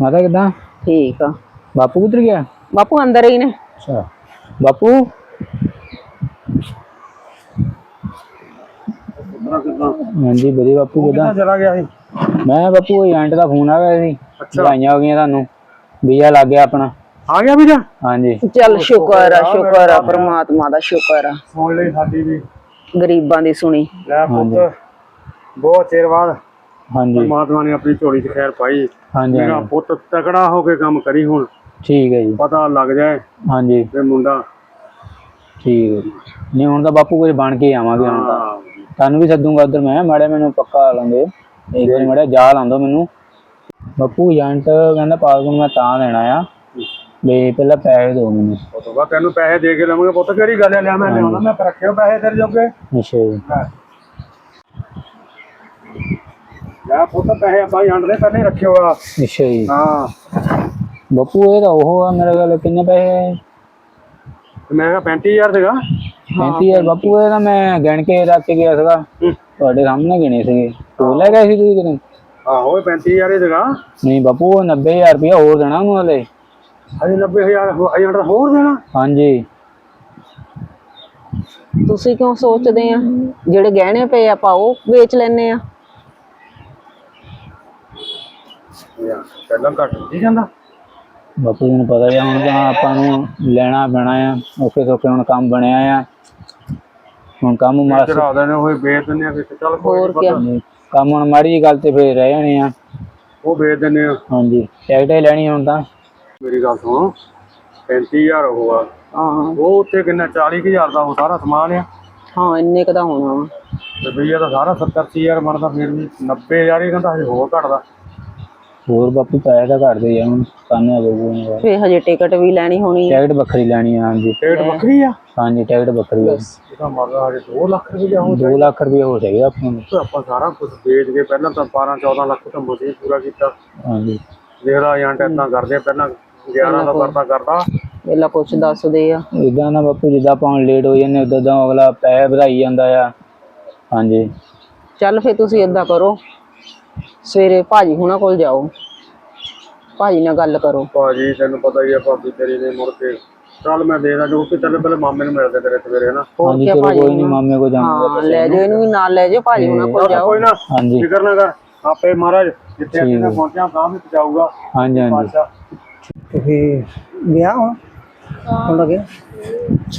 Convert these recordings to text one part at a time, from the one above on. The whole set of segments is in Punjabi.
ਮਾਤਾ ਕਿਦਾਂ? ਠੀਕ ਆ। ਬਾਪੂ ਕਿੱਧਰ ਗਿਆ? ਬਾਪੂ ਅੰਦਰ ਹੀ ਨੇ। ਅੱਛਾ। ਬਾਪੂ? ਹਾਂਜੀ ਵਧੀਆ ਬਾਪੂ ਕਿਦਾਂ ਚਲਾ ਗਿਆ ਸੀ? ਮੈਂ ਬਾਪੂ ਏਜੰਟ ਦਾ ਫੋਨ ਆ ਗਿਆ ਸੀ ਵਧਾਈਆਂ ਹੋ ਗਈਆਂ ਤੁਹਾਨੂੰ। ਵੀਜ਼ਾ ਲੱਗ ਗਿਆ ਆਪਣਾ। ਆ ਗਿਆ ਵੀਰਾ ਹਾਂਜੀ। ਚੱਲ ਸ਼ੁਕਰ ਆ ਸ਼ੁਕਰ ਆ ਪ੍ਰਮਾਤਮਾ ਦਾ ਸ਼ੁਕਰ ਆ। ਸੁਣ ਲਈ ਸਾਡੀ ਵੀ। ਗਰੀਬਾਂ ਦੀ ਸੁਣੀ। ਲੈ ਪੁੱਤ ਬਹੁਤ ਚਿਰ ਬਾਅਦ ਹਾਂਜੀ। ਪਰਮਾਤਮਾ ਨੇ ਆਪਣੀ ਝੋਲੀ 'ਚ ਖੈਰ ਪਾਈ। ਹਾਂਜੀ ਮੇਰਾ। ਪੁੱਤ ਤਕੜਾ ਹੋ ਕੇ ਕੰਮ ਕਰੀ ਹੁਣ। ਠੀਕ ਹੈ ਜੀ। ਪਤਾ ਲੱਗ ਜਾਏ ਹਾਂਜੀ। ਤੇ ਮੁੰਡਾ ਠੀਕ ਹੈ ਜੀ। ਨਹੀਂ ਹੁਣ ਤਾਂ ਬਾਪੂ ਕੁਝ ਬਣ ਕੇ ਹੀ ਆਵਾਂਗੇ ਹੁਣ ਤਾਂ। ਹਾਂ, ਤੁਹਾਨੂੰ ਵੀ ਸੱਦੂਗਾ ਉਧਰ ਮੈਂ। ਮਾੜੇ ਮੈਨੂੰ ਪੱਕਾ ਲਾਂਗੇ। ਇੱਕ ਵਾਰੀ ਮਾੜਾ ਜਾ ਲਾਂਦੋ ਮੈਨੂੰ। ਬਾਪੂ ਏਜੰਟ ਕਹਿੰਦਾ ਪਾਸਪੋਰਟ ਮੈਂ ਤਾਂ ਲੈਣਾ ਆ। ਵੀ ਪਹਿਲਾਂ ਪੈਸੇ ਦਿਓ ਮੈਨੂੰ। ਉਹ ਤੋਂ ਬਾਅਦ ਤੈਨੂੰ ਪੈਸੇ ਦੇ ਕੇ ਲਵਾਂਗੇ ਪੁੱਤ ਕਿਹੜੀ ਗੱਲ ਹੈ ਲਿਆ ਮੈਂ ਲਿਆਉਣਾ। ਮੈਂ ਰੱਖਿਓ ਪੈਸੇ ਤੇਰੇ ਜੋਗੇ। ਅੱਛਾ ਜੀ। ਲੈ ਪੁੱਤ ਪੈਸੇ ਆਪਾਂ ਹੰਡਦੇ ਪਹਿਲੇ ਹੀ ਰੱਖਿਓ ਆ। ਅੱਛਾ ਜੀ। ਹਾਂ। ਬਾਪੂ ਇਹ ਤਾਂ ਉਹ ਆ ਮੇਰੇ ਕੋਲ ਕਿੰਨੇ ਪੈਸੇ ਆ ਤੇ ਮੈਂ ਕਿਹਾ 35000 ਸੀਗਾ। 35000 ਬਾਪੂ ਇਹ ਤਾਂ ਮੈਂ ਗਿਣ ਕੇ ਰੱਖ ਕੇ ਗਿਆ ਸੀਗਾ। ਹੂੰ। ਤੁਹਾਡੇ ਸਾਹਮਣੇ ਗਿਣੇ ਸੀਗੇ। ਤੂੰ ਲੈ ਗਏ ਸੀ ਤੁਸੀਂ ਕਿਤੇ? ਆਹੋ ਇਹ 35000 ਹੀ ਸੀਗਾ। ਨਹੀਂ ਬਾਪੂ ਉਹ 90000 ਰੁਪਇਆ ਹੋਰ ਦੇਣਾ ਉਹਨੂੰ ਹਲੇ। ਅਜੇ 90000 ਏਜੰਟ ਦਾ ਹੋਰ ਦੇਣਾ? ਹਾਂਜੀ। ਤੁਸੀਂ ਕਿਉਂ ਸੋਚਦੇ ਆ? ਜਿਹੜੇ ਗਹਿਣੇ ਪਏ ਆਪਾਂ ਉਹ ਵੇਚ ਲੈਨੇ ਆ ਯਾਰ ਪਹਿਲਾਂ ਘੱਟ ਨਹੀਂ ਜਾਂਦਾ ਬਾਪੂ ਨੂੰ ਪਤਾ ਹੀ ਆ ਹੁਣ ਤਾਂ ਆਪਾਂ ਨੂੰ ਲੈਣਾ ਪੈਣਾ ਆ ਓਕੇ ਸੋਕੇ ਹੁਣ ਕੰਮ ਬਣਿਆ ਆ। ਹੁਣ ਕੰਮ ਮਾਸ ਚੜਾ ਦੇਣੇ ਹੋਏ ਵੇਚ ਦਿੰਦੇ ਆ ਵਿੱਚ। ਚੱਲ ਕੋਈ ਹੋਰ ਕੀ? ਕੰਮ ਹੁਣ ਮਾੜੀ ਜਿਹੀ ਗੱਲ ਤੇ ਫੇਰ ਰਹਿ ਜਾਣੇ ਆ। ਉਹ ਵੇਚ ਦਿੰਦੇ ਆ। ਹਾਂਜੀ ਟਿਕਟ ਹੀ ਲੈਣੀ ਹੁਣ ਤਾਂ। ਮੇਰੀ ਗੱਲ ਸੁਣ 35000 ਉਹ ਆ। ਹਾਂ। ਉਹ ਉੱਤੇ ਕਿੰਨਾ 40000 ਦਾ ਉਹ ਸਾਰਾ ਸਮਾਨ ਆ। ਹਾਂ ਇੰਨੇ ਕੁ ਦਾ ਹੋਣਾ ਵਾ। ਰੁਪਈਆ ਤਾਂ ਸਾਰਾ 70000 ਬਣਦਾ ਫਿਰ ਵੀ 90000 ਹੀ ਕਹਿੰਦਾ ਹਜੇ ਹੋਰ ਘਟਦਾ। ਹੋਰ ਬਾਪੂ ਪੈਸੇ ਤਾਂ ਘੱਟਦੇ ਆ ਹੁਣ ਕਾਨੇ ਆ ਜਾਊਗਾ ਫੇ ਹਜੇ ਟਿਕਟ ਵੀ ਲੈਣੀ ਹੋਣੀ ਆ। ਟਿਕਟ ਵੱਖਰੀ ਲੈਣੀ ਆ ਹਾਂਜੀ। ਰੇਟ ਵੱਖਰੀ ਆ? ਹਾਂਜੀ ਟਿਕਟ ਵੱਖਰੀ ਆ। ਇਹਦਾ ਮਰਦਾ ਹਜੇ 2 ਲੱਖ ਰੁਪਈਆ ਹੋ 2 ਲੱਖ ਰੁਪਏ ਹੋ ਜਾਏਗਾ ਆਪਾਂ ਨੂੰ। ਤੇ ਆਪਾਂ ਸਾਰਾ ਕੁਝ ਵੇਚ ਕੇ ਪਹਿਲਾਂ ਤਾਂ 12 14 ਲੱਖ ਤਾਂ ਮਸੀਂ ਪੂਰਾ ਕੀਤਾ। ਹਾਂਜੀ। ਦੇਖਦਾ ਏਜੰਟ ਇਦਾਂ ਕਰਦੇ ਆ, ਪਹਿਲਾਂ 11 ਦਾ ਕਰਦਾ ਕਰਦਾ। ਪਹਿਲਾਂ ਕੁਛ ਦੱਸਦੇ ਆ। ਇਦਾਂ ਨਾ ਬਾਪੂ ਜਿੱਦਾਂ ਆਪਾਂ ਹੁਣ ਲੇਟ ਹੋ ਜਾਂਦੇ ਉਦੋਂ ਦਾ ਅਗਲਾ ਪੈਸੇ ਵਧਾਈ ਜਾਂਦਾ ਆ। ਹਾਂਜੀ। ਚੱਲ ਫੇ ਤੁਸੀਂ ਏਦਾਂ ਕਰੋ। ਸਵੇਰੇ ਭਾਜੀ ਹੁਣਾਂ ਕੋਲ ਜਾਓ। ਭਾਜੀ ਨਾਲ ਗੱਲ ਕਰੋ। ਭਾਜੀ ਤੈਨੂੰ ਪਤਾ ਹੀ ਆ ਭਾਬੀ ਤੇਰੀ ਨੇ ਮੁੜ ਕੇ। ਚੱਲ ਮੈਂ ਦੇਦਾ ਜੋ ਕਿ ਚੱਲ ਪਹਿਲੇ ਮਾਮੇ ਨੂੰ ਮਿਲਦੇ ਤੇਰੇ ਸਵੇਰੇ ਹਨਾ? ਹੋਰ ਹਾਂਜੀ ਕੀ ਚਲੋ ਭਾਜੀ ਕੋਈ ਨਹੀਂ ਮਾਮੇ ਕੋ ਜਾਵਾਂਗੇ। ਹਾਂ ਲੈ ਜਾਓ ਇਹਨੂੰ ਵੀ ਨਾਲ ਲੈ ਜਾਓ ਭਾਜੀ ਹੁਣਾਂ ਕੋਲ ਜਾਓ। ਕੋਈ ਨਾ ਹਾਂਜੀ। ਫਿਕਰ ਨਾ ਕਰ। ਆਪੇ ਮਹਾਰਾਜ ਜਿੱਥੇ ਅਸੀਂ ਨੇ ਪਹੁੰਚਿਆ ਤਾਂ ਵੀ ਪਹੁੰਚਾਊਗਾ। ਹਾਂਜੀ ਹਾਂਜੀ। ਅੱਛਾ ਤੇ ਫਿਰ ਗਿਆ ਹੁਣ? ਹੁਣ ਲੱਗਿਆ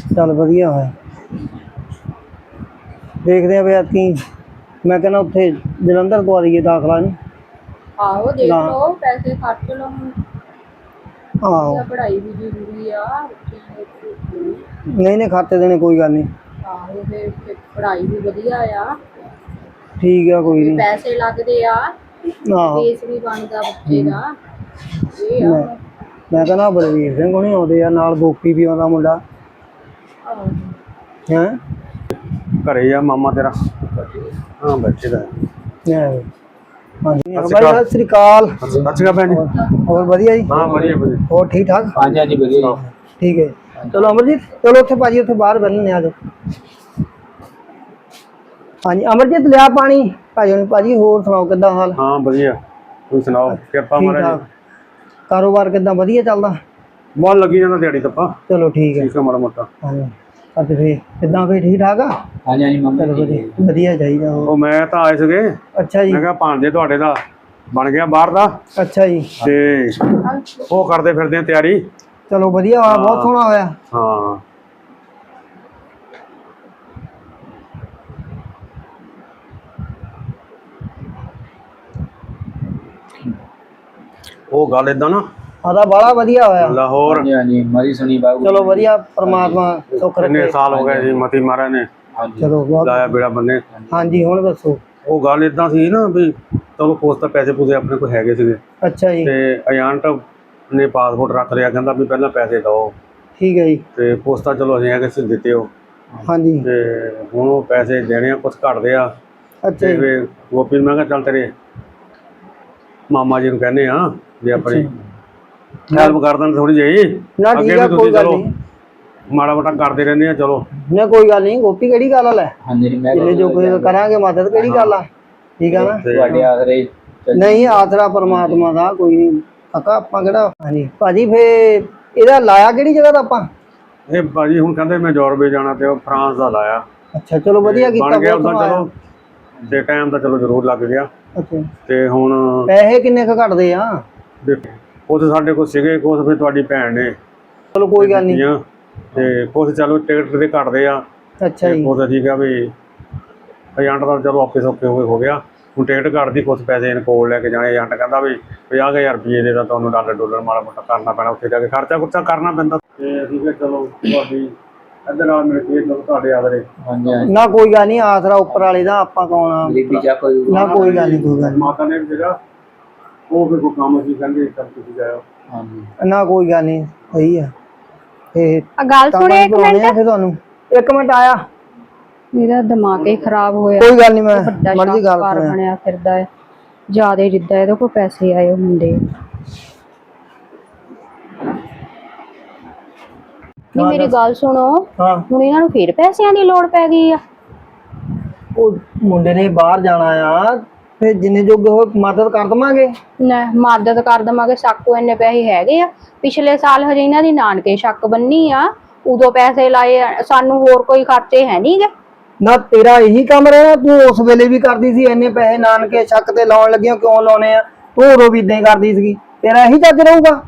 ਚੱਲ ਵਧੀਆ ਹੋਇਆ। ਦੇਖਦੇ ਆ ਵੀ ਐਤਕੀ ਮੈਂ ਕਹਿੰਦਾ ਉੱਥੇ ਜਲੰਧਰ ਪਵਾ ਦਈਏ ਦਾਖਲਾ ਨੂੰ ਆਹੋ ਦੇਖ ਲਓ ਪੈਸੇ ਖਰਚ ਲਓ ਹੁਣ। ਆਹੋ। ਤਾਂ ਪੜ੍ਹਾਈ ਵੀ ਜ਼ਰੂਰੀ ਆ ਬੱਚਿਆਂ ਦੀ। ਨਹੀਂ ਨਹੀਂ ਖਾਤੇ ਦੇਣੇ ਕੋਈ ਗੱਲ ਨਹੀਂ। ਆਹੋ ਫਿਰ ਪੜ੍ਹਾਈ ਵੀ ਵਧੀਆ ਆ। ਠੀਕ ਆ ਕੋਈ ਨਹੀਂ। ਪੈਸੇ ਲੱਗਦੇ ਆ। ਆਹੋ। ਫੀਸ ਵੀ ਬਣਦਾ ਬੱਚੇ ਦਾ। ਇਹ ਆ। ਮੈਂ ਮੈਂ ਕਹਿੰਦਾ ਬਲਵੀਰ ਸਿੰਘ ਹੁਣੀ ਆਉਂਦੇ ਆ ਨਾਲ ਗੋਪੀ ਵੀ ਆਉਂਦਾ ਮੁੰਡਾ। ਆਹੋ। ਹੈ? ਘਰੇ ਆ ਮਾਮਾ ਤੇਰਾ? ਹਾਂ ਬੱਚੇ ਦਾ। ਹਾਂਜੀ। ਬਾਈ ਸਤਿ ਸ੍ਰੀ ਅਕਾਲ। ਅੱਛਾ ਭੈਣ ਜੀ। ਹੋਰ ਵਧੀਆ ਜੀ? ਹਾਂ ਵਧੀਆ ਵਧੀਆ। ਹੋਰ ਠੀਕ ਠਾਕ? ਹਾਂਜੀ ਹਾਂਜੀ ਵਧੀਆ ਜੀ। ਠੀਕ ਹੈ ਚਲੋ ਅਮਰਜੀਤ ਚਲੋ ਉੱਥੇ ਭਾਜੀ ਉੱਥੇ ਬਾਹਰ ਬੰਨਣੇ ਆ ਜਾਓ। ਹਾਂਜੀ ਅਮਰਜੀਤ ਲਿਆ ਪਾਣੀ। ਭਾਜੀ ਨੂੰ ਭਾਜੀ ਹੋਰ ਸੁਣਾਓ ਕਿੱਦਾਂ ਹਾਲ? ਹਾਂ ਵਧੀਆ। ਤੁਸੀਂ ਸੁਣਾਓ ਕਿਰਪਾ ਠੀਕ। ਮਹਾਰਾਜ ਠਾਕ ਕਾਰੋਬਾਰ ਕਿੱਦਾਂ ਵਧੀਆ ਚੱਲਦਾ? ਬਹੁਤ ਲੱਗੀ ਜਾਂਦਾ ਦਿਹਾੜੀ ਤੱਪਾ ਚਲੋ ਠੀਕ ਹੈ। ਠੀਕ ਆ ਮਾੜਾ ਮੋਟਾ। ਹਾਂਜੀ। ਅਤੇ ਫੇ ਕਿੱਦਾਂ ਫੇ ਠੀਕ ਠਾਕ ਆ? ਹਾਂਜੀ ਹਾਂਜੀ ਮੰਮੀ ਚਲੋ ਵਧੀਆ ਵਧੀਆ ਚਾਹੀਦਾ ਉਹ। ਮੈਂ ਤਾਂ ਆਏ ਸੀਗੇ। ਅੱਛਾ ਜੀ। ਮੈਂ ਕਿਹਾ ਭਾਂਜੇ ਤੁਹਾਡੇ ਦਾ ਬਣ ਗਿਆ ਬਾਹਰ ਦਾ। ਅੱਛਾ ਜੀ। ਤੇ ਉਹ ਕਰਦੇ ਫਿਰਦੇ ਆ ਤਿਆਰੀ। ਚਲੋ ਵਧੀਆ ਹੋਇਆ ਬਹੁਤ ਸੋਹਣਾ ਹੋਇਆ। ਹਾਂ। ਉਹ ਗੱਲ ਇਦਾਂ ਨਾ ਆਦਾ ਬਾਲਾ ਵਧੀਆ ਹੋਇਆ। ਲਾਹੌਰ। ਹਾਂਜੀ ਹਾਂਜੀ ਮਰੀ ਸੁਣੀ ਬਾਬੂ ਚਲੋ ਵਧੀਆ ਪ੍ਰਮਾਤਮਾ ਸੁੱਖ ਕਿੰਨੇ ਰੱਖੇ ਸਾਲ ਹੋ ਗਏ ਜੀ ਮਤੀ ਮਹਾਰਾਜ ਨੇ। ਚਲੋ ਬਹੁਤ ਲਾਇਆ ਬੇੜਾ ਬੰਨੇ। ਹਾਂਜੀ। ਹੁਣ ਦੱਸੋ। ਉਹ ਗੱਲ ਇਦਾਂ ਸੀ ਨਾ ਵੀ ਚਲੋ ਕੋਸ ਤਾਂ ਪੈਸੇ ਪੂਸੇ ਆਪਣੇ ਕੋਲ ਹੈਗੇ ਸੀਗੇ। ਅੱਛਾ ਜੀ। ਤੇ ਏਜੰਟ ਨੇ ਪਾਸਪੋਰਟ ਰੱਖ ਲਿਆ ਕਹਿੰਦਾ ਵੀ ਪਹਿਲਾਂ ਪੈਸੇ ਦਿਓ। ਠੀਕ ਹੈ ਜੀ। ਤੇ ਪੋਸਟਾ ਚਲੋ ਅਸੀਂ ਹੈਗੇ ਸੀ ਦਿੱਤੇ ਹੋ ਹਾਂਜੀ। ਤੇ ਹੁਣ ਉਹ ਪੈਸੇ ਦੇਣੇ ਆ ਕੁਝ ਘਟਦੇ ਆ। ਅੱਛਾ ਤੇ ਜੀ। ਫਿਰ ਗੋਪੀ ਨੂੰ ਮੈਂ ਕਿਹਾ ਚੱਲ ਤੇਰੇ ਮਾਮਾ ਜੀ ਨੂੰ ਕਹਿੰਦੇ ਆ ਵੀ ਆਪਣੀ ਹੈਲਪ ਕਰ ਦੇਣ ਥੋੜੀ ਜਿਹੀ। ਨਾ ਠੀਕ ਆ ਕੋਈ ਗੱਲ ਨਹੀਂ। ਮਾੜਾ ਮੋਟਾ ਕਰਦੇ ਰਹਿੰਦੇ ਆ ਚਲੋ। ਨਾ ਕੋਈ ਗੱਲ ਨਹੀਂ ਗੋਪੀ ਕਿਹੜੀ ਗੱਲ ਆ ਲੈ? ਹਾਂਜੀ ਜੀ, ਮੈਂ ਜਿੰਨੇ ਜੋ ਕੋਈ ਕਰਾਂਗੇ ਮਦਦ ਕਿਹੜੀ ਗੱਲ ਆ? ਠੀਕ ਆ ਨਾ? ਤੁਹਾਡੇ ਆਸਰੇ ਨਹੀਂ ਆਸਰਾ ਪਰਮਾਤਮਾ ਦਾ ਕੋਈ ਨਹੀਂ। ਕਾਕਾ ਆਪਾਂ ਕਿਹੜਾ? ਹਾਂਜੀ ਭਾਜੀ ਫੇ ਇਹਦਾ ਲਾਇਆ ਕਿਹੜੀ ਜਗ੍ਹਾ ਦਾ ਆਪਾਂ? ਇਹ ਭਾਜੀ ਹੁਣ ਕਹਿੰਦੇ ਮੈਂ ਯੂਰਪੇ ਜਾਣਾ ਤੇ ਉਹ ਫਰਾਂਸ ਦਾ ਲਾਇਆ। ਅੱਛਾ ਚਲੋ ਵਧੀਆ ਕੀਤਾ ਬਣ ਗਿਆ ਉਦਾਂ ਚਲੋ। ਤੇ ਟਾਈਮ ਤਾਂ ਚਲੋ ਜ਼ਰੂਰ ਲੱਗ ਗਿਆ। ਅੱਛਾ। ਤੇ ਹੁਣ ਪੈਸੇ ਕਿੰਨੇ ਕੁ ਘਟਦੇ ਆ? ਦੇਖੋ। ਉਹ ਸਾਡੇ ਕੋਲ ਸੀਗੇ ਕੁਛ ਫਿਰ ਤੁਹਾਡੀ ਭੈਣ ਨੇ ਚਲੋ ਕੋਈ ਗੱਲ ਨਹੀਂ। ਦਿੱਤੀਆਂ। ਤੇ ਕੁਛ ਚਲੋ ਟਿਕਟ ਦੇ ਘਟਦੇ ਆ। ਅੱਛਾ ਤੇ ਜੀ। ਉਹ ਤਾਂ ਠੀਕ ਆ ਵੀ ਏਜੰਟ ਦਾ ਚਲੋ ਆਪੇ ਸੌਕੇ ਹੋ ਹੋ ਗਿਆ। ਹੁਣ ਟਿਕਟ ਘਟਦੀ ਕੁਛ ਪੈਸੇ ਇਹਨੇ ਕੋਲ ਲੈ ਕੇ ਜਾਣੇ। ਏਜੰਟ ਕਹਿੰਦਾ ਵੀ 50000 ਰੁਪਏ ਦੇ ਤਾਂ ਤੁਹਾਨੂੰ ਡਾਲਰ ਡਾਲਰ ਮਾੜਾ ਮੋਟਾ ਕਰਨਾ ਪੈਣਾ ਉੱਥੇ ਜਾ ਕੇ ਖਰਚਾ ਖੁਰਚਾ ਕਰਨਾ ਪੈਂਦਾ। ਤੇ ਅਸੀਂ ਕਿਹਾ ਚਲੋ ਤੁਹਾਡੀ ਇੱਧਰ ਨਾਲ ਮਿਲ ਕੇ ਚਲੋ ਤੁਹਾਡੇ ਆਦਰੇ। ਨਾ ਕੋਈ ਗੱਲ ਨਹੀਂ ਆਸਰਾ ਉੱਪਰ ਵਾਲੇ ਦਾ ਆਪਾਂ ਕੌਣ ਆ? ਨਾ ਕੋਈ ਗੱਲ ਨਹੀਂ ਕੋਈ ਗੱਲ ਮਾਤਾ ਨੇ ਵੀ ਜਿਹੜਾ ਉਹ ਫਿਰ ਕੋਈ ਕੰਮ ਸੀ ਕਹਿੰਦੇ ਚੱਲ ਤੁਸੀਂ ਜਾਇਓ। ਹਾਂਜੀ। ਨੀ। ਨਾ ਕੋਈ ਗੱਲ ਨਹੀਂ ਸਹੀ ਆ। ਤੇ ਆ ਗੱਲ ਸੁਣਿਆ ਇੱਕ ਬਣਾਉਣੇ ਮਿੰਟ? ਆ ਫਿਰ ਤੁਹਾਨੂੰ। ਇੱਕ ਮਿੰਟ ਆਇਆ। ਮੇਰਾ ਦਿਮਾਗ ਹੀ ਖਰਾਬ ਹੋਇਆ। ਕੋਈ ਗੱਲ ਨਹੀਂ ਮੈਂ ਵੱਡਾ ਮਰਜ਼ੀ ਗੱਲ ਸ਼ਾਹੂਕਾਰ ਸੁਣਿਆ। ਬਣਿਆ ਫਿਰਦਾ ਹੈ। ਜਿਆਦੇ ਜਿੱਦਾਂ ਇਹਦੇ ਕੋਲ ਪੈਸੇ ਆਏ ਹੁੰਦੇ ਨਹੀਂ ਮੇਰੀ ਗੱਲ ਸੁਣੋ। ਹਾਂ। ਹੁਣ ਇਹਨਾਂ ਨੂੰ ਫੇਰ ਪੈਸਿਆਂ ਦੀ ਲੋੜ ਪੈ ਗਈ ਆ। ਉਹ ਮੁੰਡੇ ਨੇ ਬਾਹਰ ਜਾਣਾ ਆ। ਫਿਰ ਜਿੰਨੇ ਜੋਗੇ ਹੋਏ ਮਦਦ ਕਰ ਦਵਾਂਗੇ। ਨਾ ਮਦਦ ਕਰ ਦਵਾਂਗੇ ਸਾਕੂ ਇੰਨੇ ਪੈਸੇ ਹੈਗੇ ਆ। ਪਿਛਲੇ ਸਾਲ ਹਜੇ ਇਹਨਾਂ ਦੀ ਨਾਨਕੇ ਸ਼ੱਕ ਬੰਨੀ ਆ ਉਦੋਂ ਪੈਸੇ ਲਾਏ ਆ, ਸਾਨੂੰ ਹੋਰ ਕੋਈ ਖਰਚੇ ਹੈ ਨਹੀਂਗੇ ਨਾ ਤੇਰਾ ਇਹੀ ਕੰਮ ਰਿਹਾ ਤੂੰ ਉਸ ਵੇਲੇ ਵੀ ਕਰਦੀ ਸੀ ਇੰਨੇ ਪੈਸੇ ਨਾਨਕੇ ਛੱਕ ਤੇ ਲਾਉਣ ਲੱਗਿਆ ਕਿਉਂ ਲਾਉਣੇ ਆ? ਤੂੰ ਉਦੋਂ ਵੀ ਇਦਾਂ ਹੀ ਕਰਦੀ ਸੀਗੀ ਤੇਰਾ ਇਹੀ ਚੱਜ ਰਹੂਗਾ।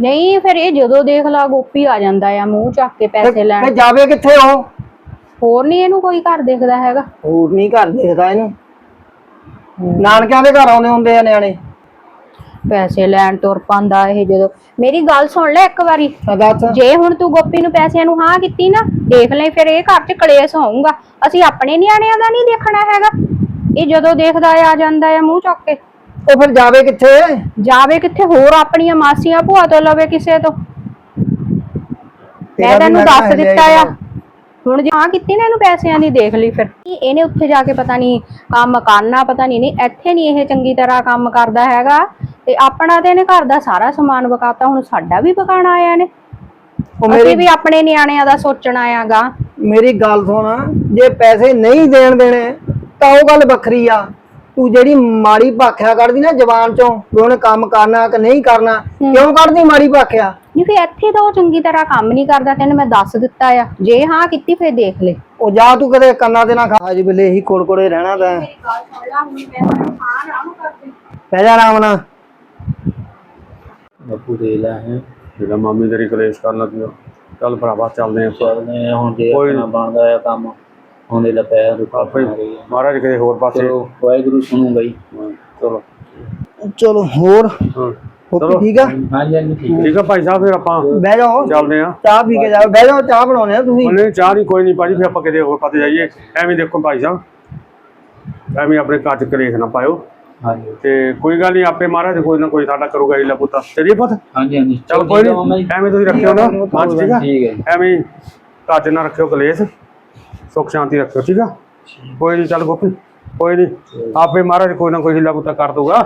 ਨਹੀਂ ਫਿਰ ਇਹ ਜਦੋਂ ਦੇਖ ਲਾ ਗੋਪੀ ਆ ਜਾਂਦਾ ਆ ਮੂੰਹ ਚੱਕ ਕੇ ਪੈਸੇ ਲੈਣ। ਤੇ ਜਾਵੇ ਕਿੱਥੇ ਉਹ? ਹੋਰ ਨਹੀਂ ਇਹਨੂੰ ਕੋਈ ਘਰ ਦੇਖਦਾ ਹੈਗਾ। ਹੋਰ ਨਹੀਂ ਘਰ ਦੇਖਦਾ ਇਹਨੂੰ। ਨਾਨਕਿਆਂ ਦੇ ਘਰ ਆਉਂਦੇ ਹੁੰਦੇ ਆ ਨਿਆਣੇ। ਪੈਸੇ ਲੈਣ ਤੁਰ ਪਾਂਦਾ ਇਹ ਜਦੋਂ। ਮੇਰੀ ਗੱਲ ਸੁਣ ਲੈ ਇੱਕ ਵਾਰੀ। ਦੱਸ। ਜੇ ਹੁਣ ਤੂੰ ਗੋਪੀ ਨੂੰ ਪੈਸਿਆਂ ਨੂੰ ਹਾਂ ਕੀਤੀ ਨਾ ਦੇਖ ਲੈ ਫਿਰ ਇਹ ਘਰ 'ਚ ਕਲੇਸ਼ ਹੋਊਗਾ। ਅਸੀਂ ਆਪਣੇ ਨਿਆਣਿਆਂ ਦਾ ਨਹੀਂ ਦੇਖਣਾ ਹੈਗਾ। ਇਹ ਜਦੋਂ ਦੇਖਦਾ ਆ ਜਾਂਦਾ ਆ ਮੂੰਹ ਚੁੱਕ ਕੇ। ਉਹ ਫਿਰ ਜਾਵੇ ਕਿੱਥੇ? ਜਾਵੇ ਕਿੱਥੇ? ਹੋਰ ਆਪਣੀਆਂ ਮਾਸੀਆਂ ਭੂਆ ਤੋਂ ਲਵੇ ਕਿਸੇ ਤੋਂ। ਮੈਂ ਤੈਨੂੰ ਦੱਸ ਦਿੱਤਾ ਆ। ਹੁਣ ਜੇ ਹਾਂ ਕੀਤੀ ਨਾ ਇਹਨੂੰ ਪੈਸਿਆਂ ਦੀ ਦੇਖ ਲਈ ਫਿਰ। ਇਹਨੇ ਉੱਥੇ ਜਾ ਕੇ ਪਤਾ ਨਹੀਂ ਕੰਮ ਕਰਨਾ ਪਤਾ ਨਹੀਂ ਨਹੀਂ ਇੱਥੇ ਨਹੀਂ ਇਹ ਚੰਗੀ ਤਰ੍ਹਾਂ ਕੰਮ ਕਰਦਾ ਹੈਗਾ। ਤੇ ਆਪਣਾ ਤੇ ਇਹਨੇ ਘਰ ਦਾ ਸਾਰਾ ਸਮਾਨ ਵਕਾਤਾ ਹੁਣ ਸਾਡਾ ਵੀ ਵਕਾਣਾ ਆਇਆ ਨੇ ਅਸੀਂ ਵੀ ਆਪਣੇ ਨਿਆਣਿਆਂ ਦਾ ਸੋਚਣਾ ਆਗਾ। ਮੇਰੀ ਗੱਲ ਸੁਣ ਜੇ ਪੈਸੇ ਨਹੀਂ ਦੇਣ ਦੇਣੇ ਤਾਂ ਉਹ ਗੱਲ ਵੱਖਰੀ ਆ। ਤੂੰ ਜਿਹੜੀ ਮਾੜੀ ਭਾਖਿਆ ਕੱਢਦੀ ਨਾ ਜ਼ਬਾਨ ਚੋਂ ਵੀ ਉਹਨੇ ਕੰਮ ਕਰਨਾ ਕਿ ਨਹੀਂ ਕਰਨਾ ਕਿਉਂ ਕੱਢਦੀ ਮਾੜੀ ਭਾਖਿਆ? ਨਹੀਂ ਫਿਰ ਇੱਥੇ ਤਾਂ ਉਹ ਚੰਗੀ ਤਰ੍ਹਾਂ ਕੰਮ ਨਹੀਂ ਕਰਦਾ ਤੈਨੂੰ ਮੈਂ ਦੱਸ ਦਿੱਤਾ ਆ। ਜੇ ਹਾਂ ਕੀਤੀ ਫਿਰ ਦੇਖ ਲੈ। ਉਹ ਜਾ ਤੂੰ ਕਦੇ ਕੰਨਾਂ ਤੇ ਨਾ ਖਾ ਜੀ ਬਿੱਲੇ ਹੀ ਕੋੜਕੋੜੇ ਰਹਿਣਾ ਤਾਂ। ਪੈ ਜਾ ਆਰਾਮ ਨਾਲ। ਬੱਪੂ ਦੇ ਲੈ ਹੈ ਜਿਹੜਾ ਮਾਮੀ ਤੇਰੀ ਕਲੇਸ਼ ਕਰਨ ਲੱਗੀ ਆ। ਚੱਲ ਭਰਾਵਾ ਚੱਲਦੇ ਆ ਚੱਲਦੇ ਆ ਹੁਣ ਜੇ ਕੋਈ ਆਪਣਾ ਬਣਦਾ ਆ ਕੰਮ। ਹੁੰਦੇ ਲੈ ਪੈਸੇ ਰੁਕਾ ਆਪੇ ਮਹਾਰਾਜ ਕਿਤੇ ਹੋਰ ਪਾਸੇ ਚਲੋ ਵਾਹਿਗੁਰੂ ਸੁਣੂਗਾ ਹੀ ਚਲੋ। ਚਲੋ ਹੋਰ? ਹਾਂ ਓਕੇ ਠੀਕ ਆ? ਹਾਂਜੀ ਹਾਂਜੀ ਠੀਕ ਠੀਕ ਆ ਭਾਈ ਸਾਹਿਬ ਫਿਰ ਆਪਾਂ ਬਹਿ ਜਾਓ। ਚੱਲਦੇ ਆ ਚਾਹ ਪੀ ਕੇ ਜਾਓ। ਬਹਿ ਜਾਓ ਚਾਹ ਬਣਾਉਣੇ ਆ ਤੁਸੀਂ। ਉਹਨੇ ਚਾਹ ਨਹੀਂ ਕੋਈ ਨਹੀਂ ਭਾਜੀ ਫਿਰ ਆਪਾਂ ਕਿਤੇ ਹੋਰ ਪਾਸੇ ਜਾਈਏ। ਐਵੇਂ ਦੇਖੋ ਭਾਈ ਸਾਹਿਬ ਐਵੇਂ ਆਪਣੇ ਕੱਚ ਕਲੇਸ਼ ਨਾ ਪਾਇਓ। ਹਾਂਜੀ। ਤੇ ਕੋਈ ਗੱਲ ਨਹੀਂ ਆਪੇ ਮਹਾਰਾਜ ਕੋਈ ਨਾ ਕੋਈ ਸਾਡਾ ਕਰੂਗਾ ਹੀਲਾ ਪੁੱਤਾ। ਤੇਰੀ ਪੁੱਤ? ਹਾਂਜੀ ਹਾਂਜੀ। ਚਲ ਕੋਈ ਨਹੀਂ ਐਵੇਂ ਤੁਸੀਂ ਰੱਖਿਓ ਨਾ। ਹਾਂ ਠੀਕ ਆ। ਐਵੇਂ ਕੱਚ ਨਾ ਰੱਖਿਓ ਕਲੇਸ਼। ਸੁੱਖ ਸ਼ਾਂਤੀ ਰੱਖਿਓ ਠੀਕ ਆ? ਕੋਈ ਨਹੀਂ ਚੱਲ ਗੋਪੀ ਕੋਈ ਨਹੀਂ ਆਪੇ ਮਹਾਰਾਜ ਕੋਈ ਨਾ ਕੋਈ ਹਿੱਲਾ ਪੁੱਤਾ ਕਰ ਦੂਗਾ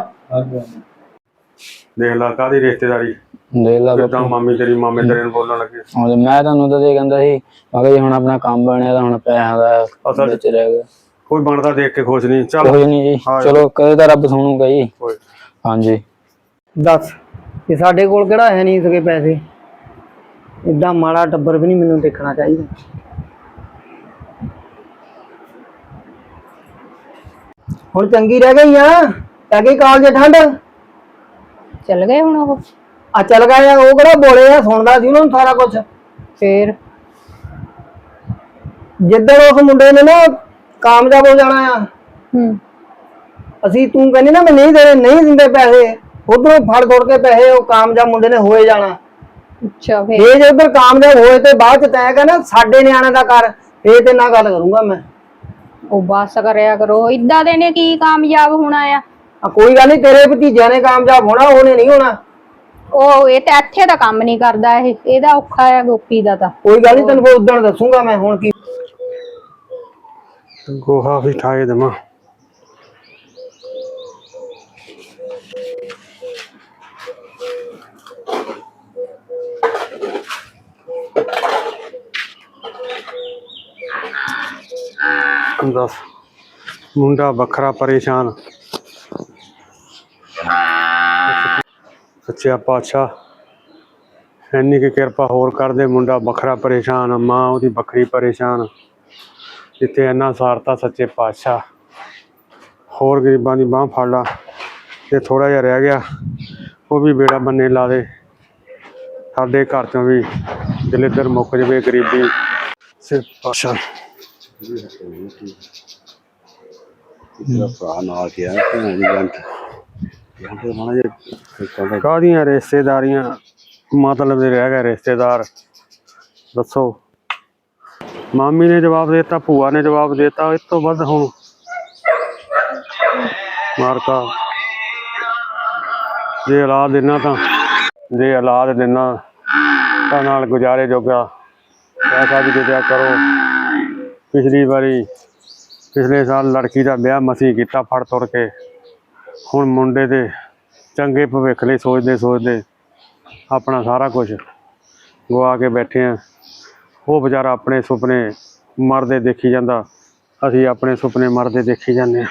ਦੇਖ ਲਾ ਕਾਦੀ ਰਿਸ਼ਤੇਦਾਰੀ। ਦੇਖ ਲਾ ਕਿਦਾਂ ਮਾਮੀ ਤੇਰੀ ਮਾਮੇ ਤੇਰੇ ਨੂੰ ਬੋਲਣ ਲੱਗੇ। ਹੁਣ ਮੈਂ ਤੁਹਾਨੂੰ ਤਾਂ ਇਹ ਕਹਿੰਦਾ ਸੀ ਮੈਂ ਕਿਹਾ ਜੀ ਹੁਣ ਆਪਣਾ ਕੰਮ ਬਣਿਆ ਤਾਂ ਹੁਣ ਪੈਸਿਆਂ ਦਾ ਅਸਲ ਵਿੱਚ ਰਹਿ ਗਿਆ। ਕੋਈ ਬਣਦਾ ਦੇਖ ਕੇ ਖੁਸ਼ ਨਹੀਂ ਚੱਲ। ਕੋਈ ਨਹੀਂ ਜੀ ਹਾਂ। ਚਲੋ ਕਦੇ ਤਾਂ ਰੱਬ ਸੁਣੂਗਾ ਜੀ। ਹਾਂਜੀ। ਦੱਸ ਕਿ ਸਾਡੇ ਕੋਲ ਕਿਹੜਾ ਹੈ ਨਹੀਂ ਸਕੇ ਪੈਸੇ? ਇਦਾਂ ਮਾੜਾ ਟੱਬਰ ਵੀ ਨਹੀਂ ਮੈਨੂੰ ਦੇਖਣਾ ਚਾਹੀਦਾ। ਹੁਣ ਚੰਗੀ ਰਹਿ ਗਈ ਆ? ਪੈ ਗਈ ਕਾਲਜ ਠੰਡ? ਚੱਲ ਗਏ ਹੁਣ ਉਹ। ਆ ਚੱਲ ਗਿਆ ਉਹ ਕਿਹੜਾ ਬੋਲੇ ਆ ਸੁਣਦਾ ਸੀ ਉਹਨਾਂ ਨੂੰ ਸਾਰਾ ਕੁਝ ਫੇਰ? ਜਿੱਦਣ ਉਸ ਮੁੰਡੇ ਨੇ ਨਾ ਕਾਮਯਾਬ ਹੋ ਜਾਣਾ ਆ। ਹੂੰ। ਅਸੀਂ ਤੂੰ ਕਹਿੰਦੀ ਨਾ ਮੈਂ ਨਹੀਂ ਦੇਣੇ ਨਹੀਂ ਦਿੰਦੇ ਪੈਸੇ। ਉਧਰੋਂ ਫੜ ਤੋੜ ਕੇ ਪੈਸੇ ਉਹ ਕਾਮਯਾਬ ਮੁੰਡੇ ਨੇ ਹੋਏ ਜਾਣਾ। ਅੱਛਾ ਫੇਰ? ਜੇ ਉਧਰ ਕਾਮਯਾਬ ਹੋਏ ਤੇ ਬਾਅਦ ਚ ਤੈਂ ਕਹਿੰਦਾ ਸਾਡੇ ਨਿਆਣੇ ਦਾ ਕਰ ਇਹ ਤੇ ਨਾਲ ਗੱਲ ਕਰੂੰਗਾ ਮੈਂ। ਉਹ ਬਸ ਕਰਿਆ ਕਰੋ ਇਦਾਂ ਦੇ ਨੇ ਕੀ ਕਾਮਯਾਬ ਹੋਣਾ ਆ? ਆ ਕੋਈ ਗੱਲ ਨਹੀਂ ਤੇਰੇ ਭਤੀਜਿਆਂ ਨੇ ਕਾਮਯਾਬ ਹੋਣਾ ਉਹਨੇ ਨਹੀਂ ਹੋਣਾ। ਉਹ ਇਹ ਤਾਂ ਇੱਥੇ ਤਾਂ ਕੰਮ ਨਹੀਂ ਕਰਦਾ ਇਹ ਇਹਦਾ ਔਖਾ ਆ ਗੋਪੀ ਦਾ ਤਾਂ। ਕੋਈ ਗੱਲ ਨਹੀਂ ਤੈਨੂੰ ਉਦੋਂ ਦੱਸੂਗਾ ਮੈਂ ਹੁਣ ਕੀ। ਗੋਹਾ ਵੀ ਠਾਏ ਦਮਾ ਦੱਸ। ਮੁੰਡਾ ਵੱਖਰਾ ਪਰੇਸ਼ਾਨ। ਸੱਚਿਆ ਪਾਤਸ਼ਾਹ, ਇੰਨੀ ਕੀ ਕਿਰਪਾ ਹੋਰ ਕਰਦੇ ਮੁੰਡਾ ਵੱਖਰਾ ਪਰੇਸ਼ਾਨ, ਮਾਂ ਉਹਦੀ ਵੱਖਰੀ ਪਰੇਸ਼ਾਨ। ਜਿੱਥੇ ਇੰਨਾ ਸਾਰਤਾ ਸੱਚੇ ਪਾਤਸ਼ਾਹ। ਹੋਰ ਗਰੀਬਾਂ ਦੀ ਬਾਹ ਫੜ ਲਾ ਤੇ ਥੋੜਾ ਜਿਹਾ ਰਹਿ ਗਿਆ, ਉਹ ਵੀ ਬੇੜਾ ਬੰਨੇ ਲਾ ਦੇ। ਸਾਡੇ ਘਰ ਚੋਂ ਵੀ ਦਲਿੱਦਰ ਮੁੱਕ ਜਵੇ ਗਰੀਬੀ। ਸਿਰ ਪਾਤਸ਼ਾਹ। ਤੇਰਾ ਭਰਾ ਨਾਲ ਗਿਆ ਭੈਣ ਦੀ ਜੰਟ ਜੰਟ ਮਾਣਾ ਜੇ ਕਹਿੰਦਾ ਕਾਹਦੀਆਂ ਰਿਸ਼ਤੇਦਾਰੀਆਂ? ਮਤਲਬ ਦੇ ਰਹਿ ਗਏ ਰਿਸ਼ਤੇਦਾਰ। ਦੱਸੋ। ਮਾਮੀ ਨੇ ਜਵਾਬ ਦਿੱਤਾ, ਭੂਆ ਨੇ ਜਵਾਬ ਦਿੱਤਾ, ਇਸ ਤੋਂ ਵੱਧ ਹੁਣ ਮਾਰਕਾ। ਜੇ ਔਲਾਦ ਦੇਣਾ ਤਾਂ, ਜੇ ਔਲਾਦ ਦੇਣਾ ਤਾਂ ਨਾਲ ਗੁਜ਼ਾਰੇ ਜੋਗਾ ਪੈਸਾ ਵੀ ਦੇ ਦਿਆ ਕਰੋ। ਪਿਛਲੀ ਵਾਰੀ, ਪਿਛਲੇ ਸਾਲ ਲੜਕੀ ਦਾ ਵਿਆਹ ਮਸੀਂ ਕੀਤਾ ਫੜ ਤੁਰ ਕੇ। ਹੁਣ ਮੁੰਡੇ ਦੇ ਚੰਗੇ ਭਵਿੱਖ ਲਈ ਸੋਚਦੇ ਸੋਚਦੇ ਆਪਣਾ ਸਾਰਾ ਕੁਝ ਗਵਾ ਕੇ ਬੈਠੇ ਆ। ਉਹ ਵਿਚਾਰਾ ਆਪਣੇ ਸੁਪਨੇ ਮਰਦੇ ਦੇਖੀ ਜਾਂਦਾ। ਅਸੀਂ ਆਪਣੇ ਸੁਪਨੇ ਮਰਦੇ ਦੇਖੀ ਜਾਂਦੇ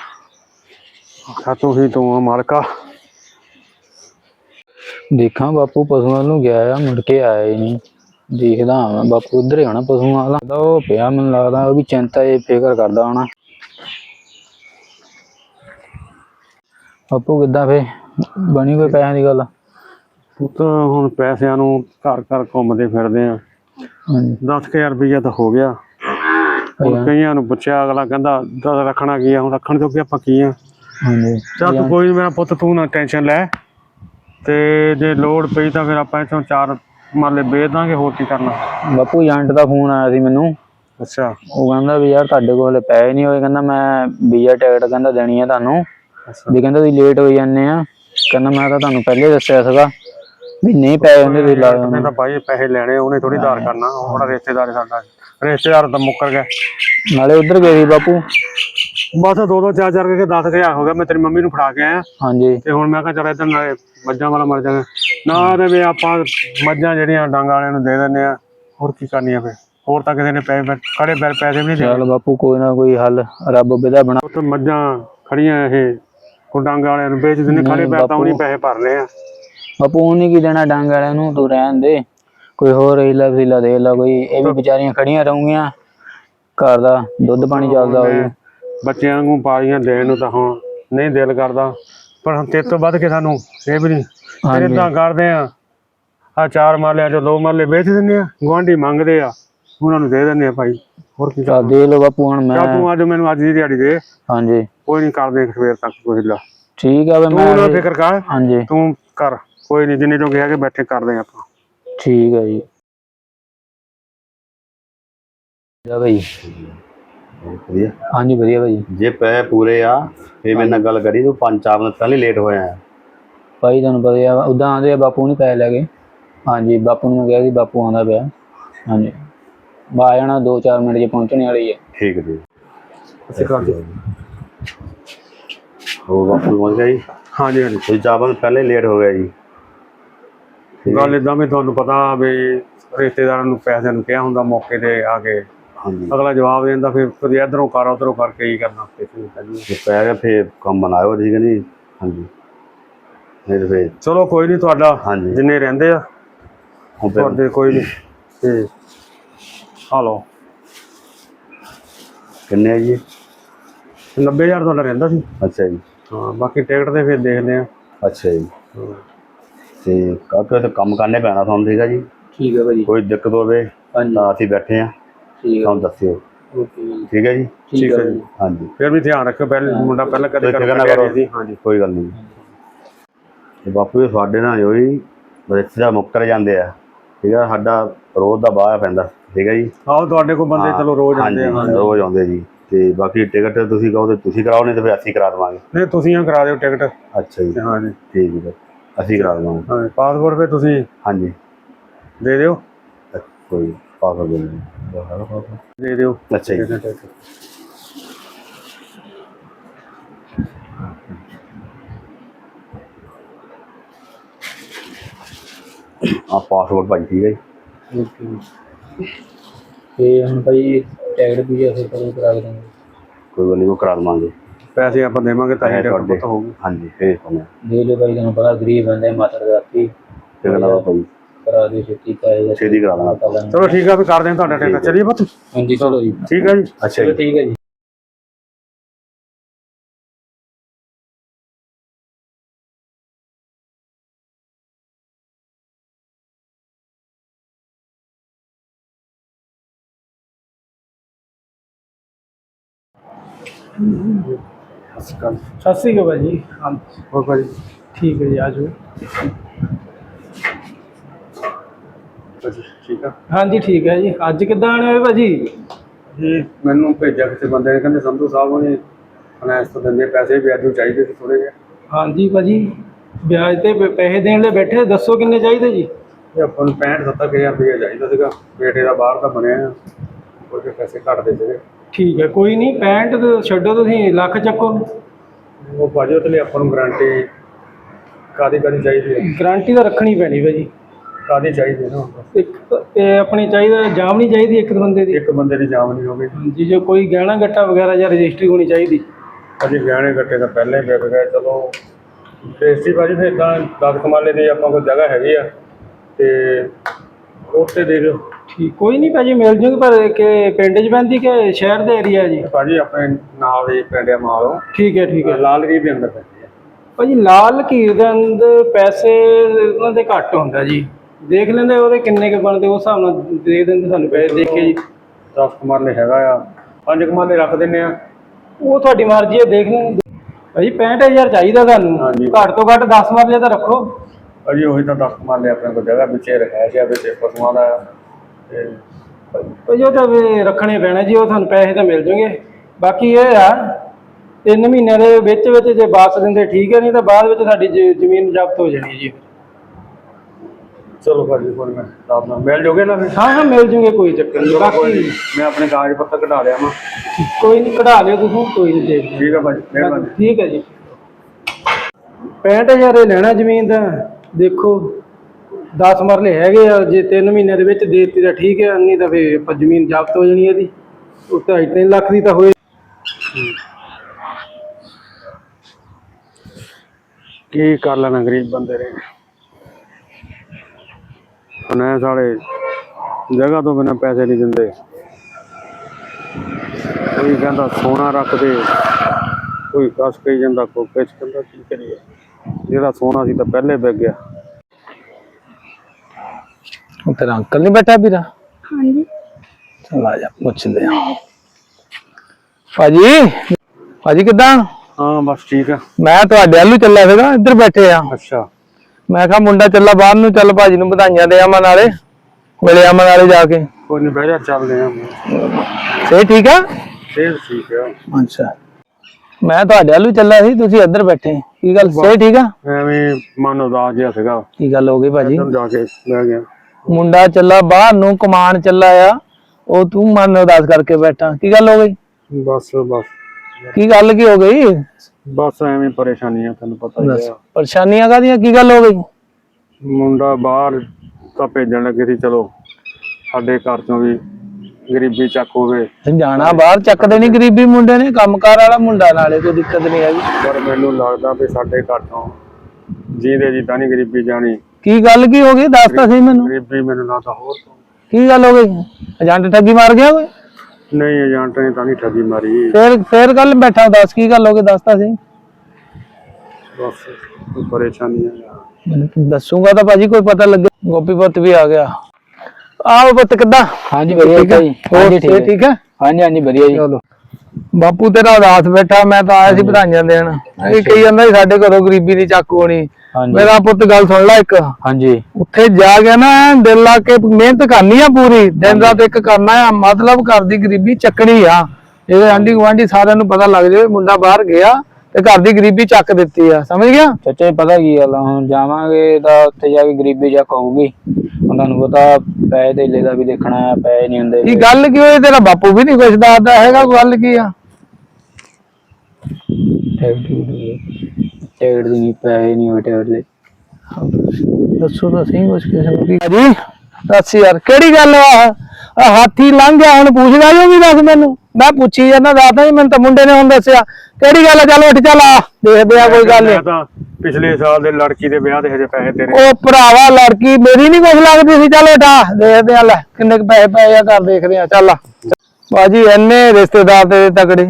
ਆ। ਤੂੰ ਹੀ ਤੂੰ ਆ ਮਾਲਕਾ। ਦੇਖਾਂ ਬਾਪੂ, ਪਸ਼ੂਆਂ ਨੂੰ ਗਿਆ ਆ, ਮੁੜ ਕੇ ਆਇਆ ਹੀ ਨਹੀਂ। ਦੇਖਦਾ ਹਾਂ ਬਾਪੂ ਉਧਰ ਹੀ ਹੋਣਾ ਪਸ਼ੂਆਂ ਵਾਲਾ। ਲੱਗਦਾ ਉਹ ਪਿਆ ਮੈਨੂੰ ਲੱਗਦਾ ਉਹ ਵੀ ਚਿੰਤਾ ਇਹ ਫਿਕਰ ਕਰਦਾ ਹੋਣਾ। ਬਾਪੂ ਕਿੱਦਾਂ ਫੇ? ਬਣੀ ਕੋਈ ਪੈਸਿਆਂ ਦੀ ਗੱਲ? ਤੂੰ ਤਾਂ ਹੁਣ ਪੈਸਿਆਂ ਨੂੰ ਘਰ ਘਰ ਘੁੰਮਦੇ ਫਿਰਦੇ ਆ। ਹਾਂਜੀ। 10000 ਰੁਪਈਆ ਤਾਂ ਹੋ ਗਿਆ। ਹੁਣ ਕਈਆਂ ਨੂੰ ਪੁੱਛਿਆ ਅਗਲਾ ਕਹਿੰਦਾ ਦੱਸ ਰੱਖਣਾ ਕੀ ਆ? ਹੁਣ ਰੱਖਣ ਜੋਗੇ ਆਪਾਂ ਕੀ ਆ? ਹਾਂਜੀ। ਚੱਲ ਤੂੰ ਕੋਈ ਨੀ ਮੇਰਾ ਪੁੱਤ ਤੂੰ ਨਾ ਟੈਨਸ਼ਨ ਲੈ। ਤੇ ਜੇ ਲੋੜ ਪਈ ਤਾਂ ਫਿਰ ਆਪਾਂ ਇੱਥੋਂ ਚਾਰ ਮਾਲੇ ਵੇਚ ਦਾਂਗੇ ਹੋਰ ਕੀ ਕਰਨਾ? ਬਾਪੂ ਏਜੰਟ ਦਾ ਫੋਨ ਆਇਆ ਸੀ ਮੈਨੂੰ। ਅੱਛਾ। ਉਹ ਕਹਿੰਦਾ ਵੀ ਯਾਰ ਤੁਹਾਡੇ ਕੋਲ ਪੈਸੇ ਨਹੀਂ ਹੋਏ ਕਹਿੰਦਾ ਮੈਂ ਵੀਜ਼ਾ ਟਿਕਟ ਕਹਿੰਦਾ ਦੇਣੀ ਆ ਤੁਹਾਨੂੰ। ਵੀ ਕਹਿੰਦਾ ਤੁਸੀਂ ਲੇਟ ਹੋਈ ਜਾਂਦੇ ਆ। ਕਹਿੰਦਾ ਮੈਂ ਤਾਂ ਤੁਹਾਨੂੰ ਪਹਿਲੇ ਦੱਸਿਆ ਸੀਗਾ ਵੀ ਨਹੀਂ ਪੈਸੇ ਹੁੰਦੇ ਤੁਸੀਂ ਲਾ ਉਹਨੇ ਤਾਂ ਭਾਈ ਪੈਸੇ ਲੈਣੇ ਉਹਨੇ ਥੋੜੀ ਧਾਰ ਕਰਨਾ ਉਹ ਬੜਾ ਰਿਸ਼ਤੇਦਾਰ ਸਾਡਾ। ਰਿਸ਼ਤੇਦਾਰ ਤਾਂ ਮੁੱਕਰ ਗਿਆ। ਨਾਲੇ ਉਧਰ ਗਏ ਸੀ ਬਾਪੂ। ਬਸ ਦੋ ਦੋ ਚਾਰ ਚਾਰ ਕਰਕੇ 10000 ਹੋ ਗਿਆ। ਮੈਂ ਤੇਰੀ ਮੰਮੀ ਨੂੰ ਫੜਾ ਕੇ ਆਇਆ। ਹਾਂਜੀ। ਤੇ ਹੁਣ ਮੈਂ ਕਿਹਾ ਚੱਲ ਇੱਧਰ ਨਾਲੇ ਮੱਝਾਂ ਵਾਲਾ ਮਰ ਜਾਣਾ। ਨਾ ਤੇ ਵੀ ਆਪਾਂ ਮੱਝਾਂ ਜਿਹੜੀਆਂ ਡਾਂਗਾ ਵਾਲਿਆਂ ਨੂੰ ਦੇ ਦਿੰਦੇ ਆ ਹੋਰ ਕੀ ਕਰਨੀ ਆ ਫਿਰ? ਹੋਰ ਤਾਂ ਕਿਸੇ ਨੇ ਪੈਸੇ ਖੜੇ ਪੈਰ ਪੈਸੇ ਵੀ ਨਹੀਂ ਚੱਲ ਬਾਪੂ ਕੋਈ ਨਾ ਕੋਈ ਹੱਲ ਰੱਬ ਬਿਦਾ ਬਣਾ ਉੱਥੇ ਮੱਝਾਂ ਖੜੀਆਂ ਇਹ ਕੋ ਡਾਂਗਾ ਵਾਲਿਆਂ ਨੂੰ ਵੇਚ ਦਿੰਦੇ ਖੜੇ ਪੈਰ ਤਾਂ ਉਹਨੇ ਪੈਸੇ ਭਰਨੇ ਆ। ਬਾਪੂ ਉਹਨੇ ਕੀ ਦੇਣਾ ਡੰਗ ਵਾਲਿਆਂ ਨੂੰ? ਤੂੰ ਰਹਿਣ ਦੇ। ਕੋਈ ਹੋਰ ਹੀਲਾ ਵਸੀਲਾ ਦੇ ਲਾ ਕੋਈ। ਇਹ ਵੀ ਵਿਚਾਰੀਆਂ ਖੜੀਆਂ ਰਹੂਗੀਆਂ। ਘਰ ਦਾ ਦੁੱਧ ਪਾਣੀ ਚੱਲਦਾ ਹੋਈ ਬੱਚਿਆਂ ਨੂੰ ਪਾਲੀਆਂ ਦੇਣ ਨੂੰ ਤਾਂ ਹੁਣ ਨਹੀਂ ਦਿਲ ਕਰਦਾ। ਪਰ ਹੁਣ ਤੇਰੇ ਤੋਂ ਵੱਧ ਕੇ ਸਾਨੂੰ ਇਹ ਵੀ ਨਹੀਂ। ਤੇਰੇ ਤਾਂ ਕਰਦੇ ਆ। ਆ ਚਾਰ ਮਾਲਿਆਂ ਚੋਂ ਦੋ ਮਾਲੇ ਵੇਚ ਦਿੰਦੇ ਆ ਗੁਆਂਢੀ ਮੰਗਦੇ ਆ। ਉਹਨਾਂ ਨੂੰ ਦੇ ਦਿੰਦੇ ਆ ਭਾਈ। ਹੋਰ ਕੀ ਚੱਲ ਦੇ ਲੋ ਬਾਪੂ ਹੁਣ ਮੈਂ ਚੱਲ ਤੂੰ ਅੱਜ ਮੈਨੂੰ ਅੱਜ ਦੀ ਦਿਹਾੜੀ ਦੇ। ਹਾਂਜੀ। ਕੋਈ ਨਹੀਂ ਕਰਦੇ ਸਵੇਰ ਤੱਕ ਕੋਈ ਹਿੱਲਾ ਠੀਕ ਆ ਵੇ ਤੂੰ ਮੈਂ ਨਾ ਫਿਕਰ ਕਰ। ਹਾਂਜੀ। ਤੂੰ ਕਰ। ਕੋਈ ਨਹੀਂ ਜਿੰਨੇ ਜੋਗੇ ਹੈਗੇ ਬੈਠੇ ਕਰਦੇ ਆ ਆਪਾਂ। ਠੀਕ ਹੈ ਜੀ। ਜਾ ਭਾਈ ਵਧੀਆ। ਹਾਂਜੀ ਵਧੀਆ ਭਾਈ ਜੇ ਪੈਸੇ ਪੂਰੇ ਆ ਫੇਰ ਮੇਰੇ ਨਾਲ ਗੱਲ ਕਰੀ ਤੂੰ ਪੰਜ ਚਾਰ ਦਿਨ ਪਹਿਲੇ ਲੇਟ ਹੋਇਆ ਆ। ਭਾਈ ਤੁਹਾਨੂੰ ਪਤਾ ਹੀ ਆ ਉਦਾਂ ਆਂਦੇ ਆ ਬਾਪੂ ਨਹੀਂ ਪੈਸੇ ਲੈ ਗਏ ਹਾਂਜੀ ਬਾਪੂ ਨੂੰ ਕਿਹਾ ਸੀ ਬਾਪੂ ਆਉਂਦਾ ਪਿਆ। ਹਾਂਜੀ। ਬਾ ਆ ਜਾਣਾ 2-4 ਮਿੰਟ ਜੇ ਪਹੁੰਚਣੇ ਵਾਲੀ ਹੈ ਠੀਕ ਹੈ ਜੀ। ਅਸੀਂ ਕਰਦੇ ਹੋ ਬਾਪੂ ਪਹੁੰਚ ਗਿਆ ਜੀ ਹਾਂਜੀ। ਹਾਂਜੀ ਚਾਰ ਦਿਨ ਪਹਿਲੇ ਲੇਟ ਹੋ ਗਿਆ ਜੀ। ਗੱਲ ਇਦਾਂ ਵੀ ਤੁਹਾਨੂੰ ਪਤਾ ਵੀ ਰਿਸ਼ਤੇਦਾਰਾਂ ਨੂੰ ਪੈਸਿਆਂ ਨੂੰ ਕਿਹਾ ਹੁੰਦਾ ਮੌਕੇ ਤੇ ਆ ਕੇ। ਹਾਂਜੀ। ਅਗਲਾ ਜਵਾਬ ਦੇ ਦਿੰਦਾ ਫਿਰ ਕਦੇ ਇਧਰੋਂ ਕਰ ਉਧਰੋਂ ਕਰਕੇ ਹੀ ਕਰਨਾ ਫਿਰ ਜੇ। ਪੈ ਗਿਆ ਫੇਰ ਕੰਮ ਬਣਾਇਓ ਠੀਕ ਹੈ ਨਹੀਂ ਹਾਂਜੀ। ਨਹੀਂ ਤੇ ਫੇਰ। ਚਲੋ ਕੋਈ ਨਹੀਂ ਤੁਹਾਡਾ ਹਾਂਜੀ। ਜਿੰਨੇ ਰਹਿੰਦੇ ਆ ਹੁਣ ਫਿਰ ਤੁਹਾਡੇ ਕੋਈ ਨਹੀਂ ਤੇ ਹਾਲੋ ਕਿੰਨੇ ਆ ਜੀ? 90000 ਤੁਹਾਡਾ ਰਹਿੰਦਾ ਸੀ। ਅੱਛਾ ਜੀ। ਹਾਂ ਬਾਕੀ ਟਿਕਟ ਤੇ ਫਿਰ ਦੇਖਦੇ ਆ। ਅੱਛਾ ਜੀ। ਤੇ ਕਾਕੇ ਤੇ ਕੰਮ ਕਰਨੇ ਪੈਣਾ ਤੁਹਾਨੂੰ ਠੀਕ ਹੈ ਜੀ? ਠੀਕ ਹੈ ਭਾਜੀ। ਕੋਈ ਦਿੱਕਤ ਹੋਵੇ ਹਾਂਜੀ। ਤਾਂ ਅਸੀਂ ਬੈਠੇ ਆ। ਠੀਕ ਹੈ। ਤੁਹਾਨੂੰ ਦੱਸਿਓ। ਓਕੇ। ਜੀ ਠੀਕ ਹੈ ਜੀ? ਠੀਕ ਹੈ ਜੀ। ਹਾਂਜੀ। ਫਿਰ ਵੀ ਧਿਆਨ ਰੱਖਿਓ। ਪਹਿਲੇ ਮੁੰਡਾ ਪਹਿਲਾਂ ਕਦੇ ਕੋਈ ਫਿਕਰ ਨਾ ਕੱਢਿਆ ਕਰੋ। ਸੀ ਹਾਂਜੀ। ਕੋਈ ਗੱਲ ਨਹੀਂ। ਤੇ ਬਾਪੂ ਜੀ ਸਾਡੇ ਨਾਲ ਹੋਈ ਰਿਸ਼ਤੇਦਾਰ ਮੁੱਕਰ ਜਾਂਦੇ ਆ। ਠੀਕ ਆ ਸਾਡਾ ਰੋਜ਼ ਦਾ ਬਾਹਰ ਪੈਂਦਾ। ਠੀਕ ਹੈ ਜੀ? ਆਓ ਤੁਹਾਡੇ ਕੋਲ ਬੰਦੇ ਚਲੋ ਰੋਜ਼ ਆਉਂਦੇ ਆ। ਹਾਂਜੀ, ਰੋਜ਼ ਆਉਂਦੇ ਜੀ। ਤੇ ਬਾਕੀ ਟਿਕਟ ਤੁਸੀਂ ਕਹੋ ਤੇ ਤੁਸੀਂ ਕਰਾਓ ਨਹੀਂ ਤੇ ਫਿਰ ਅਸੀਂ ਕਰਾ ਦੇਵਾਂਗੇ। ਨਹੀਂ ਤੁਸੀਂ ਆ ਕਰਾ ਦਿਓ ਟਿਕਟ। ਅੱਛਾ ਜੀ। ਹਾਂਜੀ ਠੀਕ ਹੈ ਅਸੀਂ ਕਰਾ ਦੇਵਾਂਗੇ। ਹਾਂ ਪਾਸਪੋਰਟ ਫਿਰ ਤੁਸੀਂ ਹਾਂਜੀ। ਦੇ ਦਿਓ। ਕੋਈ ਪਾਸਵਰਡ ਦੇ ਦਿਓ। ਦੇ ਦਿਓ। ਅੱਛਾ ਜੀ। ਆ ਪਾਸਵਰਡ ਭਾਈ ਠੀਕ ਹੈ। ਜੀ। ਤੇ ਹੁਣ ਭਾਈ ਟੈਗਡ ਵੀ ਅਸੀਂ ਕਦੋਂ ਕਰਾ ਦਾਂਗੇ ਕੋਈ ਗੱਲ ਨਹੀਂ ਉਹ ਕਰਾ ਦੇਵਾਂਗੇ। ਪੈਸੇ ਆਪਾਂ ਦੇਵਾਂਗੇ ਤਾਂ ਹੀ ਤੁਹਾਡੇ। ਪੁੱਤ ਹੋਊਗੀ। ਹਾਂਜੀ ਭੇਜ ਪਾਉਂਦੇ ਦੇ ਲੋ ਭਾਈ ਤੁਹਾਨੂੰ ਪਤਾ ਗਰੀਬ ਬੰਦੇ ਮਾਤਰ ਦਾਤੀ ਤੇ ਬਾਪੂ ਜੀ ਕਰਾ ਦੇ ਛੇਤੀ ਪਾਏ ਛੇਤੀ ਕਰਾ ਦਾਂਗਾ ਚਲੋ ਠੀਕ ਆ ਵੀ ਕਰਦੇ ਹਾਂ ਤੁਹਾਡਾ ਟਿਕਟ ਚਲੀਏ ਪੁੱਤ? ਹਾਂਜੀ ਚਲੋ ਜੀ। ਠੀਕ ਹੈ ਜੀ। ਅੱਛਾ ਚਲੋ ਜੀ। ਠੀਕ ਹੈ ਜੀ। ਸਤਿ ਸ਼੍ਰੀ ਅਕਾਲ ਭਾਜੀ। ਹਾਂ ਹੋਰ ਭਾਜੀ? ਠੀਕ ਹੈ ਜੀ ਆਜੋ ਭਾਜੀ ਠੀਕ ਆ। ਹਾਂਜੀ ਠੀਕ ਹੈ ਜੀ। ਅੱਜ ਕਿੱਦਾਂ ਆਣੇ ਹੋਏ ਭਾਜੀ? ਜੀ ਮੈਨੂੰ ਭੇਜਿਆ ਕਿਸੇ ਬੰਦੇ ਨੇ ਕਹਿੰਦੇ ਸੰਧੂ ਸਾਹਿਬ ਨੇ ਫਾਈਨੈਂਸ ਤੋਂ ਦਿੰਦੇ ਪੈਸੇ ਵਿਆਜੂ ਚਾਹੀਦੇ ਸੀ ਥੋੜੇ ਜਿਹੇ। ਹਾਂਜੀ ਭਾਜੀ ਵਿਆਜ ਤੇ ਪ- ਪੈਸੇ ਦੇਣ ਲਈ ਬੈਠੇ ਦੱਸੋ ਕਿੰਨੇ ਚਾਹੀਦੇ ਜੀ? ਤੇ ਆਪਾਂ ਨੂੰ 65 70000 ਰੁਪਏ ਚਾਹੀਦਾ ਸੀਗਾ ਬੇਟੇ ਦਾ ਬਾਹਰ ਦਾ ਬਣਿਆ ਆ ਕੁਝ ਪੈਸੇ ਘੱਟਦੇ ਸੀਗੇ। ਠੀਕ ਹੈ ਕੋਈ ਨਹੀਂ 65 ਤੇ ਛੱਡੋ ਤੁਸੀਂ ਲੱਖ ਚੱਕੋ। ਉਹ ਭਾਜੀ ਉਹਦੇ ਲਈ ਆਪਾਂ ਨੂੰ ਗਾਰੰਟੀ ਕਾਦੀ ਕਾਦੀ ਚਾਹੀਦੀ ਹੈ ਗਾਰੰਟੀ ਤਾਂ ਰੱਖਣੀ ਪੈਣੀ ਭਾਜੀ। ਕਾਦੀ ਚਾਹੀਦੀ ਨਾ। ਇੱਕ ਤਾਂ ਇਹ ਆਪਣੀ ਚਾਹੀਦਾ ਜਾਮ ਨਹੀਂ ਚਾਹੀਦੀ ਇੱਕ ਬੰਦੇ ਦੀ। ਇੱਕ ਬੰਦੇ ਦੀ ਜਾਮ ਨਹੀਂ ਹੋਵੇ। ਹਾਂਜੀ ਜੇ ਕੋਈ ਗਹਿਣਾ ਗੱਟਾ ਵਗੈਰਾ ਜਾਂ ਰਜਿਸਟਰੀ ਹੋਣੀ ਚਾਹੀਦੀ। ਅਜੇ ਗਹਿਣੇ ਗੱਟੇ ਤਾਂ ਪਹਿਲਾਂ ਹੀ ਵਿਕ ਗਏ ਚਲੋ। ਟੇਸਟੀ ਭਾਜੀ ਫਿਰ ਤਾਂ 10 ਕਮਾਲੇ ਦੀ ਆਪਾਂ ਕੋਲ ਜਗ੍ਹਾ ਹੈਗੀ ਆ। ਤੇ ਉੱਥੇ ਦੇ ਦਿਓ। ਠੀਕ ਕੋਈ ਨਹੀਂ ਭਾਜੀ ਮਿਲ ਜੂਗੀ ਪਰ ਕਿ ਪਿੰਡ 'ਚ ਪੈਂਦੀ ਕਿ ਸ਼ਹਿਰ ਦੇ ਏਰੀਆ ਜੀ ਭਾਜੀ ਆਪਣੇ ਨਾਲ ਦੇ ਪਿੰਡਿਆ ਮਾਰੋ ਠੀਕ ਹੈ ਠੀਕ ਹੈ। ਲਾਲ ਗਰੀਬ ਦੇ ਅੰਦਰ ਪੈਂਦੀ ਹੈ ਭਾਜੀ ਲਾਲ ਲਕੀਰ ਦੇ ਅੰਦਰ ਪੈਸੇ ਉਹਨਾਂ ਦੇ ਘੱਟ ਹੁੰਦਾ ਜੀ। ਦੇਖ ਲੈਂਦੇ ਉਹਦੇ ਕਿੰਨੇ ਕੁ ਬਣਦੇ ਉਸ ਹਿਸਾਬ ਨਾਲ ਦੇ ਦਿੰਦੇ ਸਾਨੂੰ ਪੈਸੇ। ਦੇਖ ਕੇ ਜੀ 10 ਕਮਾਲੇ ਹੈਗਾ ਆ। 5 ਕਮਾਲੇ ਰੱਖ ਦਿੰਨੇ ਆ। ਉਹ ਤੁਹਾਡੀ ਮਰਜ਼ੀ ਹੈ ਦੇਖ ਲੈਂਦੇ ਭਾਜੀ 65000 ਚਾਹੀਦਾ ਤੁਹਾਨੂੰ ਹਾਂਜੀ। ਘੱਟ ਤੋਂ ਘੱਟ 10 ਮਰਲੇ ਤਾਂ ਰੱਖੋ। ਭਾਜੀ ਉਹੀ ਤਾਂ 10 ਕਮਾਲੇ ਆਪਣੇ ਕੋਲ ਜਗ੍ਹਾ ਵਿੱਚੇ ਰਹਿ ਗਿਆ ਵਿੱਚ ਪਸ਼ੂਆਂ ਦਾ। ਤੇ ਭਾਜੀ ਉਹ ਤਾਂ ਵੀ ਰੱਖਣੇ ਪੈਣੇ ਜੀ ਉਹ ਤੁਹਾਨੂੰ ਪੈਸੇ ਤਾਂ ਮਿਲ ਜਾਣਗੇ। ਬਾਕੀ ਇਹ ਆ ਤਿੰਨ ਮਹੀਨਿਆਂ ਦੇ ਵਿੱਚ ਵਿੱਚ ਜੇ ਵਾਪਸ ਦਿੰਦੇ ਠੀਕ ਹੈ ਨਹੀਂ ਤਾਂ ਬਾਅਦ ਵਿੱਚ ਸਾਡੀ ਜ- ਜ਼ਮੀਨ ਜ਼ਬਤ ਹੋ ਜਾਣੀ ਜੀ। ਚਲੋ ਭਾਜੀ ਕੋਈ ਮੈਂ ਰਾਤ ਨਾਲ ਮਿਲ ਜੋਗੇ ਨਾ ਫਿਰ ਹਾਂ ਹਾਂ ਮਿਲ ਜੂਗੇ ਕੋਈ ਚੱਕਰ ਨਹੀਂ। ਕੋਈ ਬਾਕੀ ਮੈਂ ਆਪਣੇ ਕਾਗਜ਼ ਪੱਤਰ ਕਢਾ ਲਿਆ ਮੈਂ ਕੋਈ ਨਹੀਂ ਕਢਾ ਲਿਓ ਤੁਸੀਂ ਕੋਈ ਨਹੀਂ ਦੇਖ ਲਿਓ। ਠੀਕ ਆ ਭਾਜੀ ਮਿਹਰਬਾਨੀ। ਠੀਕ ਹੈ ਜੀ। 65000 ਇਹ ਲੈਣਾ ਜ਼ਮੀਨ ਦਾ। ਦੇਖੋ 10 ਮਰਲੇ ਹੈਗੇ ਆ ਜੇ 3 ਮਹੀਨਿਆਂ ਦੇ ਵਿੱਚ ਦੇ ਦਿੱਤੀ ਤਾਂ ਠੀਕ ਹੈ ਨਹੀਂ ਤਾਂ ਫੇਰ ਆਪਾਂ ਜ਼ਮੀਨ ਜ਼ਬਤ ਹੋ ਜਾਣੀ ਇਹਦੀ। ਉਹ ਢਾਈ ਤਿੰਨ ਲੱਖ ਦੀ ਤਾਂ ਹੋਏ। ਕੀ ਕਰ ਲੈਣਾ ਗਰੀਬ ਬੰਦੇ ਨੇ? ਉਹਨੇ ਸਾਲੇ ਜਗ੍ਹਾ ਤੋਂ ਬਿਨਾਂ ਪੈਸੇ ਨਹੀਂ ਦਿੰਦੇ। ਕੋਈ ਕਹਿੰਦਾ ਸੋਨਾ ਰੱਖ ਦੇ ਕੋਈ ਕਸ ਕਹੀ ਜਾਂਦਾ ਕੋਈ ਕੁਛ ਕਹਿੰਦਾ ਕੀ ਕਰੀਏ। ਜਿਹੜਾ ਸੋਨਾ ਸੀ ਤਾਂ ਪਹਿਲੇ ਵਿਕ ਗਿਆ। ਉਹ ਤੇਰਾ ਅੰਕਲ ਨਹੀਂ ਬੈਠਾ ਵੀਰਾ? ਹਾਂਜੀ। ਚਲ ਆ ਜਾ ਪੁੱਛਦੇ ਆ ਭਾਜੀ ਭਾਜੀ ਕਿਦਾਂ? ਹਾਂ ਬਸ ਠੀਕ ਆ। ਮੈਂ ਤੁਹਾਡੇ ਵੱਲ ਨੂੰ ਚੱਲਿਆ ਸੀਗਾ ਇੱਧਰ ਬੈਠੇ ਆ। ਅੱਛਾ। ਮੈਂ ਕਿਹਾ ਮੁੰਡਾ ਚੱਲਾ ਬਾਹਰ ਨੂੰ ਚੱਲ ਭਾਜੀ ਨੂੰ ਵਧਾਈਆਂ ਦੇ ਆਵਾਂ ਨਾਲੇ ਮਿਲੇ ਆਵਾਂ ਨਾਲੇ ਜਾ ਕੇ। ਕੋਈ ਨਹੀਂ ਬਹਿ ਚੱਲਦੇ ਆ ਸੇ ਠੀਕ ਆ? ਫੇਰ ਠੀਕ ਆ। ਅੱਛਾ। ਮੈਂ ਤੁਹਾਡੇ ਵੱਲ ਨੂੰ ਚੱਲਿਆ ਸੀ ਤੁਸੀਂ ਇੱਧਰ ਬੈਠੇ। ਕੀ ਗੱਲ ਸੇ ਠੀਕ ਆ? ਐਵੇਂ ਮਨ ਉਦਾਸ ਜਿਹਾ ਸੀਗਾ। ਕੀ ਗੱਲ ਹੋ ਗਈ ਭਾਜੀ? ਜਾ ਕੇ ਬਹਿ ਗਿਆ। ਮੁੰਡਾ ਚੱਲਾ ਬਾਹਰ ਨੂੰ ਕਮਾਨ ਚੱਲਾ ਆ। ਉਹ ਤੂੰ ਮਨ ਉਦਾਸ ਕਰਕੇ ਬੈਠਾ। ਕੀ ਗੱਲ ਹੋ ਗਈ? ਬਸ ਬਸ। ਕੀ ਗੱਲ ਕੀ ਹੋ ਗਈ? ਬਸ ਐਵੇਂ ਪਰੇਸ਼ਾਨੀਆਂ ਤੈਨੂੰ ਪਤਾ ਹੀ ਆ। ਪਰੇਸ਼ਾਨੀਆਂ ਕਾਦੀਆਂ ਕੀ ਗੱਲ ਹੋ ਗਈ? ਮੁੰਡਾ ਬਾਹਰ ਤਾਂ ਭੇਜਣ ਲੱਗੇ ਸੀ ਚਲੋ ਸਾਡੇ ਘਰ ਚੋਂ ਵੀ ਗਰੀਬੀ ਚੱਕ ਹੋਵੇ। ਜਾਣਾ ਬਾਹਰ ਚੱਕਦੇ ਨਹੀਂ ਗਰੀਬੀ ਮੁੰਡੇ ਨੇ ਕੰਮਕਾਰ ਵਾਲਾ ਮੁੰਡਾ ਨਾਲੇ ਕੋਈ ਦਿੱਕਤ ਨਹੀਂ ਹੈਗੀ। ਪਰ ਮੈਨੂੰ ਲੱਗਦਾ ਵੀ ਸਾਡੇ ਘਰ ਤੋਂ ਜੀਦੇ ਜੀ ਤਾਂ ਨਹੀਂ ਗਰੀਬੀ ਜਾਣੀ। ਕੀ ਗੱਲ ਕੀ ਹੋ ਗਈ? ਦੱਸ ਤਾਂ ਸਹੀ ਮੈਨੂੰ। ਗਰੀਬੀ ਮੈਨੂੰ ਲੱਗਦਾ ਹੋਰ ਤੋਂ। ਕੀ ਗੱਲ ਹੋ ਗਈ? ਏਜੰਟ ਠੱਗੀ ਮਾਰ ਗਿਆ ਕੋਈ? ਨਹੀਂ ਏਜੰਟ ਨੇ ਤਾਂ ਨਹੀਂ ਠੱਗੀ ਮਾਰੀ। ਫੇਰ ਫੇਰ ਕੱਲ ਬੈਠਾ ਦੱਸ ਕੀ ਗੱਲ ਹੋ ਗਈ ਦੱਸ ਤਾਂ ਸਹੀ ਬਸ ਕੋਈ ਪਰੇਸ਼ਾਨੀਆਂ ਆ। ਮੈਨੂੰ ਦੱਸੂਗਾ ਤਾਂ ਭਾਜੀ ਕੋਈ ਪਤਾ ਲੱਗੇ। ਗੋਪੀ ਪੁੱਤ ਵੀ ਆ ਗਿਆ। ਆਓ ਪੁੱਤ ਕਿੱਦਾਂ? ਹਾਂਜੀ ਵਧੀਆ ਜੀ ਹੋਰ ਹਾਂਜੀ ਸੇ ਠੀਕ ਹੈ? ਹਾਂਜੀ ਹਾਂਜੀ ਵਧੀਆ ਜੀ। ਚਲੋ। ਬਾਪੂ ਤੇਰਾ ਉਦਾਸ ਬੈਠਾ ਮੈਂ ਤਾਂ ਆਇਆ ਸੀ ਵਧਾਈਆਂ ਦੇਣ। ਇਹ ਕਹੀ ਜਾਂਦਾ ਸੀ ਸਾਡੇ ਘਰੋਂ ਗਰੀਬੀ ਨਹੀਂ ਚੱਕ ਹੋਣੀ। ਮੇਰਾ ਪੁੱਤ ਗੱਲ ਸੁਣ ਲੈ ਇੱਕ। ਹਾਂਜੀ। ਉੱਥੇ ਜਾ ਕੇ ਨਾ ਦਿਲ ਲਾ ਕੇ ਮਿਹਨਤ ਕਰਨੀ ਆ ਪੂਰੀ। ਦਿਨ ਰਾਤ ਇੱਕ ਕਰਨਾ ਆ ਮਤਲਬ ਘਰ ਦੀ ਗਰੀਬੀ ਚੱਕਣੀ ਆ। ਇਹਦੇ ਆਂਢੀ ਗੁਆਂਢੀ ਸਾਰਿਆਂ ਨੂੰ ਪਤਾ ਲੱਗ ਜਾਵੇ ਮੁੰਡਾ ਬਾਹਰ ਗਿਆ ਤੇ ਘਰ ਦੀ ਗਰੀਬੀ ਚੱਕ ਦਿੱਤੀ ਆ। ਸਮਝ ਗਿਆ? ਚਾਚੇ ਪਤਾ ਕੀ ਗੱਲ ਆ, ਹੁਣ ਜਾਵਾਂਗੇ ਤਾਂ ਉੱਥੇ ਜਾ ਕੇ ਗਰੀਬੀ ਚੱਕ ਹੋਊਗੀ। ਤੁਹਾਨੂੰ ਪਤਾ ਪੈਸੇ ਧੇਲੇ ਦਾ ਵੀ ਦੇਖਣਾ ਆ ਪੈਸੇ ਨਹੀਂ ਹੁੰਦੇ ਕੀ ਗੱਲ ਕੀ ਹੋਈ? ਤੇਰਾ ਬਾਪੂ ਵੀ ਨਹੀਂ ਕੁਛ ਦੱਸਦਾ ਹੈਗਾ ਗੱਲ ਕੀ ਆ? ਟਿਕਟ ਦੀ ਨਹੀਂ ਪੈਸੇ ਨਹੀਂ ਹੋਏ ਟਿਕਟ ਦੇ। ਦੱਸੋ ਤਾਂ ਸਹੀ ਕੁਛ ਕਿਸੇ ਨੂੰ। ਕੀ ਜੀ ਦੱਸ ਯਾਰ ਕਿਹੜੀ ਗੱਲ ਆ? ਆਹ ਹਾਥੀ ਲੰਘ ਗਿਆ ਹੁਣ ਪੁੱਛਦਾ ਜੋ ਵੀ ਦੱਸ ਮੈਨੂੰ? ਮੈਂ ਪੁੱਛੀ ਜਾਂਦਾ ਦੱਸਦਾ ਜੀ ਮੈਨੂੰ ਤਾਂ ਮੁੰਡੇ ਨੇ ਹੁਣ ਦੱਸਿਆ। ਕਿਹੜੀ ਗੱਲ ਆ? ਚੱਲ ਉੱਠ ਚੱਲ ਆ। ਦੇਖਦੇ ਆ ਕੋਈ ਗੱਲ ਨਹੀਂ ਮੈਂ ਤਾਂ ਪਿਛਲੇ ਸਾਲ ਦੇ ਲੜਕੀ ਦੇ ਵਿਆਹ ਦੇ ਹਜੇ ਪੈਸੇ ਤੇਰੇ। ਉਹ ਭਰਾਵਾ ਲੜਕੀ ਮੇਰੀ ਨਹੀਂ ਕੁਛ ਲੱਗਦੀ ਸੀ। ਚੱਲ ਉਠਾ ਦੇਖਦੇ ਆ ਲੈ ਕਿੰਨੇ ਕੁ ਪੈਸੇ ਪਏ ਆ ਘਰ ਦੇਖਦੇ ਆ। ਚੱਲ ਆ। ਬਾਜੀ ਇੰਨੇ ਰਿਸ਼ਤੇਦਾਰ ਤੇ ਤਕੜੇ।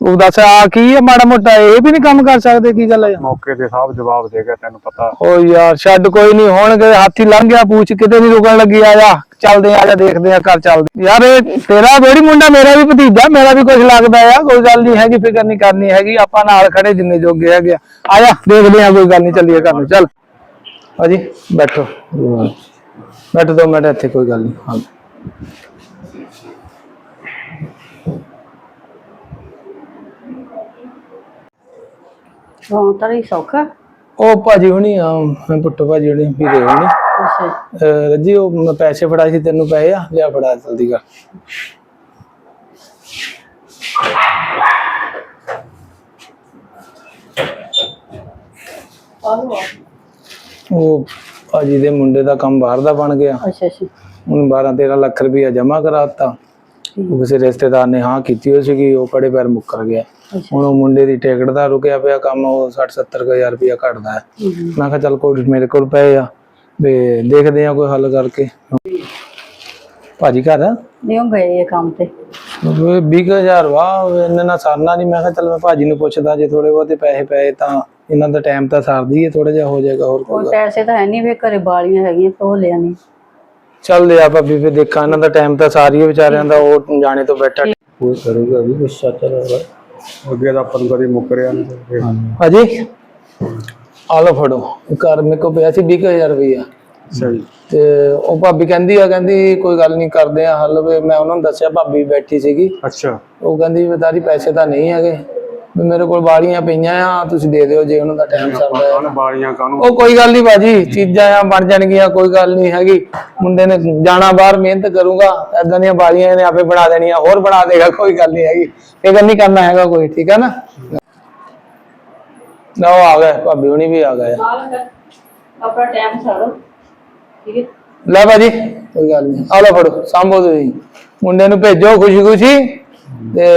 ਉਹ ਦੱਸ ਆ ਕੀ ਆ ਮਾੜਾ ਮੋਟਾ? ਇਹ ਵੀ ਨਹੀਂ ਕੰਮ ਕਰ ਸਕਦੇ ਕੀ ਗੱਲ ਆ? ਯਾਰ? ਮੌਕੇ ਤੇ ਸਾਹਿਬ ਜਵਾਬ ਦੇ ਗਿਆ ਤੈਨੂੰ ਪਤਾ। ਓ ਯਾਰ ਛੱਡ ਕੋਈ ਨਹੀਂ ਹੋਣਗੇ ਹਾਥੀ ਲੰਘ ਗਿਆ ਪੂਛ ਕਿਤੇ ਨਹੀਂ ਰੁਕਣ ਲੱਗੀ ਆ ਜਾ ਚੱਲਦੇ ਆ ਜਾ ਦੇਖਦੇ ਆ ਘਰ ਚੱਲਦੇ। ਯਾਰ ਇਹ ਤੇਰਾ ਥੋੜੀ ਮੁੰਡਾ ਮੇਰਾ ਵੀ ਭਤੀਜਾ ਮੇਰਾ ਵੀ ਕੁਝ ਲੱਗਦਾ ਆ ਕੋਈ ਗੱਲ ਨਹੀਂ ਹੈਗੀ ਫਿਕਰ ਨਹੀਂ ਕਰਨੀ ਹੈਗੀ ਆਪਾਂ ਨਾਲ ਖੜੇ ਜਿੰਨੇ ਜੋਗੇ ਹੈਗੇ ਆ। ਆ ਜਾ ਦੇਖਦੇ ਆ ਕੋਈ ਗੱਲ ਨਹੀਂ ਚੱਲੀਏ ਘਰ ਨੂੰ ਚੱਲ। ਭਾਜੀ ਬੈਠੋ। ਬੈਠੋ ਦੋ ਮਿੰਟ ਇੱਥੇ ਕੋਈ ਗੱਲ ਨਹੀਂ ਹਾਂ। ਹਾਂ ਤਾਂ ਨਹੀਂ ਸੌਖਾ। ਉਹ ਭਾਜੀ ਹੁਣੀ ਆ ਪੁੱਟੋ ਭਾਜੀ ਹੁਣੀ ਵੀਰੇ ਹੁਣੀ। ਅੱਛਾ। ਅਹ ਰੱਜੀ ਉਹ ਮੈਂ ਪੈਸੇ ਫੜਾਏ ਸੀ ਤੈਨੂੰ ਪਏ ਆ ਲਿਆ ਫੜਾ ਜਲਦੀ ਕਰ। ਉਹ ਭਾਜੀ ਦੇ ਮੁੰਡੇ ਦਾ ਕੰਮ ਬਾਹਰ ਦਾ ਬਣ ਗਿਆ। ਅੱਛਾ ਅੱਛਾ। ਹੁਣ 12 13 ਲੱਖ ਰੁਪਇਆ ਜਮ੍ਹਾਂ ਕਰਾਤਾ। ਉਹ ਕਿਸੇ ਰਿਸ਼ਤੇਦਾਰ ਨੇ ਹਾਂ ਕੀਤੀ ਹੋਈ ਸੀਗੀ ਉਹ ਕੜੇ ਪੈਰ ਮੁੱਕਰ ਗਿਆ। ਹੁਣ ਉਹ ਮੁੰਡੇ ਦੀ ਟਿਕਟ ਦਾ ਰੁਕਿਆ ਪਿਆ ਕੰਮ ਉਹ 60 70 ਕੁ ਹਜ਼ਾਰ ਰੁਪਇਆ ਘਟਦਾ ਹੈ। ਮੈਂ ਕਿਹਾ ਚੱਲ ਕੋਈ ਮੇਰੇ ਕੋਲ ਪਏ ਆ ਵੀ ਦੇਖਦੇ ਆ ਕੋਈ ਹੱਲ ਕਰਕੇ। ਭਾਜੀ ਘਰ? ਆ ਨਹੀਂ ਉਹ ਗਏ ਇਹ ਕੰਮ ਤੇ। ਉਹ 20000 ਵਾਹ ਇਹਨਾਂ ਨਾਲ ਸਰਨਾ ਨਹੀਂ ਮੈਂ ਕਿਹਾ ਚੱਲ ਮੈਂ ਭਾਜੀ ਨੂੰ ਪੁੱਛਦਾ ਜੇ ਥੋੜੇ ਬਹੁਤੇ ਪੈਸੇ ਪਏ ਤਾਂ ਇਹਨਾਂ ਦਾ ਟਾਈਮ ਤਾਂ ਸਰਦੀ ਹੈ ਥੋੜਾ ਜਿਹਾ ਹੋ ਜਾਏਗਾ ਹੋਰ ਕੋਈ ਪੈਸੇ ਤਾਂ ਹੈ ਨਹੀਂ ਵੇ ਘਰੇ ਬਾਲੀਆਂ ਹੈਗੀਆਂ ਤੇ ਲਿਆ ਨਹੀਂ ਚੱਲ ਲਿਆ ਭਾਬੀ ਫੇ ਦੇਖਾਂ ਇਹਨਾਂ ਦਾ ਟਾਈਮ ਤਾਂ ਸਾਰੀ ਵਿਚਾਰਿਆਂ ਦਾ ਉਹ ਜਾਣੇ ਤੋਂ ਬੈਠਾ। ਕੋਈ ਕਰੂਗਾ ਵੀ ਗੁੱਸਾ ਚੱਲਦਾ ਅੱਗੇ ਦਾ ਆਪਾਂ ਨੂੰ ਕਦੇ ਮੁੱਕਰਿਆ ਨਹੀਂ ਭਾਜੀ ਆ ਲਓ ਫੜੋ ਘਰ ਮੇਰੇ ਕੋ ਪਿਆ ਸੀ 20000 ਰੁਪਇਆ ਸਹੀ। ਤੇ ਉਹ ਭਾਬੀ ਕਹਿੰਦੀ ਆ ਕਹਿੰਦੀ ਕੋਈ ਗੱਲ ਨਹੀਂ ਕਰਦੇ ਆ ਹੱਲ ਵੀ ਮੈਂ ਉਹਨਾਂ ਨੂੰ ਦੱਸਿਆ ਭਾਬੀ ਬੈਠੀ ਸੀਗੀ। ਅੱਛਾ। ਉਹ ਕਹਿੰਦੀ ਬਤਾਰੀ ਪੈਸੇ ਤਾਂ ਨਹੀਂ ਹੈਗੇ। ਵੀ ਮੇਰੇ ਕੋਲ ਬਾੜੀਆਂ ਪਈਆਂ ਆ ਤੁਸੀਂ ਦੇ ਦਿਓ ਜੇ ਉਹਨਾਂ ਦਾ ਟਾਈਮ ਸਰਦਾ ਹੈ। ਬਾੜੀਆਂ ਕਾਹਨੂੰ? ਉਹ ਕੋਈ ਗੱਲ ਨਹੀਂ ਬਾਜੀ ਚੀਜ਼ਾਂ ਆ ਬਣ ਜਾਣਗੀਆਂ ਕੋਈ ਗੱਲ ਨਹੀਂ ਹੈਗੀ। ਮੁੰਡੇ ਨੇ ਜਾਣਾ ਬਾਹਰ ਮਿਹਨਤ ਕਰੂਗਾ ਐਦਾਂ ਦੀਆਂ ਬਾੜੀਆਂ ਇਹਨੇ ਆਪੇ ਬਣਾ ਦੇਣੀਆਂ ਹੋਰ ਬਣਾ ਦੇਗਾ ਕੋਈ ਗੱਲ ਨਹੀਂ ਹੈਗੀ। ਇਹ ਗੱਲ ਨਹੀਂ ਕਰਨਾ ਹੈਗਾ ਕੋਈ ਠੀਕ ਹੈ ਨਾ? ਨਾ ਉਹ ਆ ਗਏ ਭਾਬੀ ਹੁਣੀ ਵੀ ਆ ਗਏ ਆਪਣਾ ਟਾਈਮ ਸਾਰੋ ਠੀਕ ਹੈ? ਲੈ ਭਾਜੀ ਕੋਈ ਗੱਲ ਨਹੀਂ ਆ ਲਓ ਫੜੋ ਸਾਂਭੋ ਤੁਸੀਂ। ਮੁੰਡੇ ਨੂੰ ਭੇਜੋ ਖੁਸ਼ੀ ਖੁਸ਼ੀ ਤੇ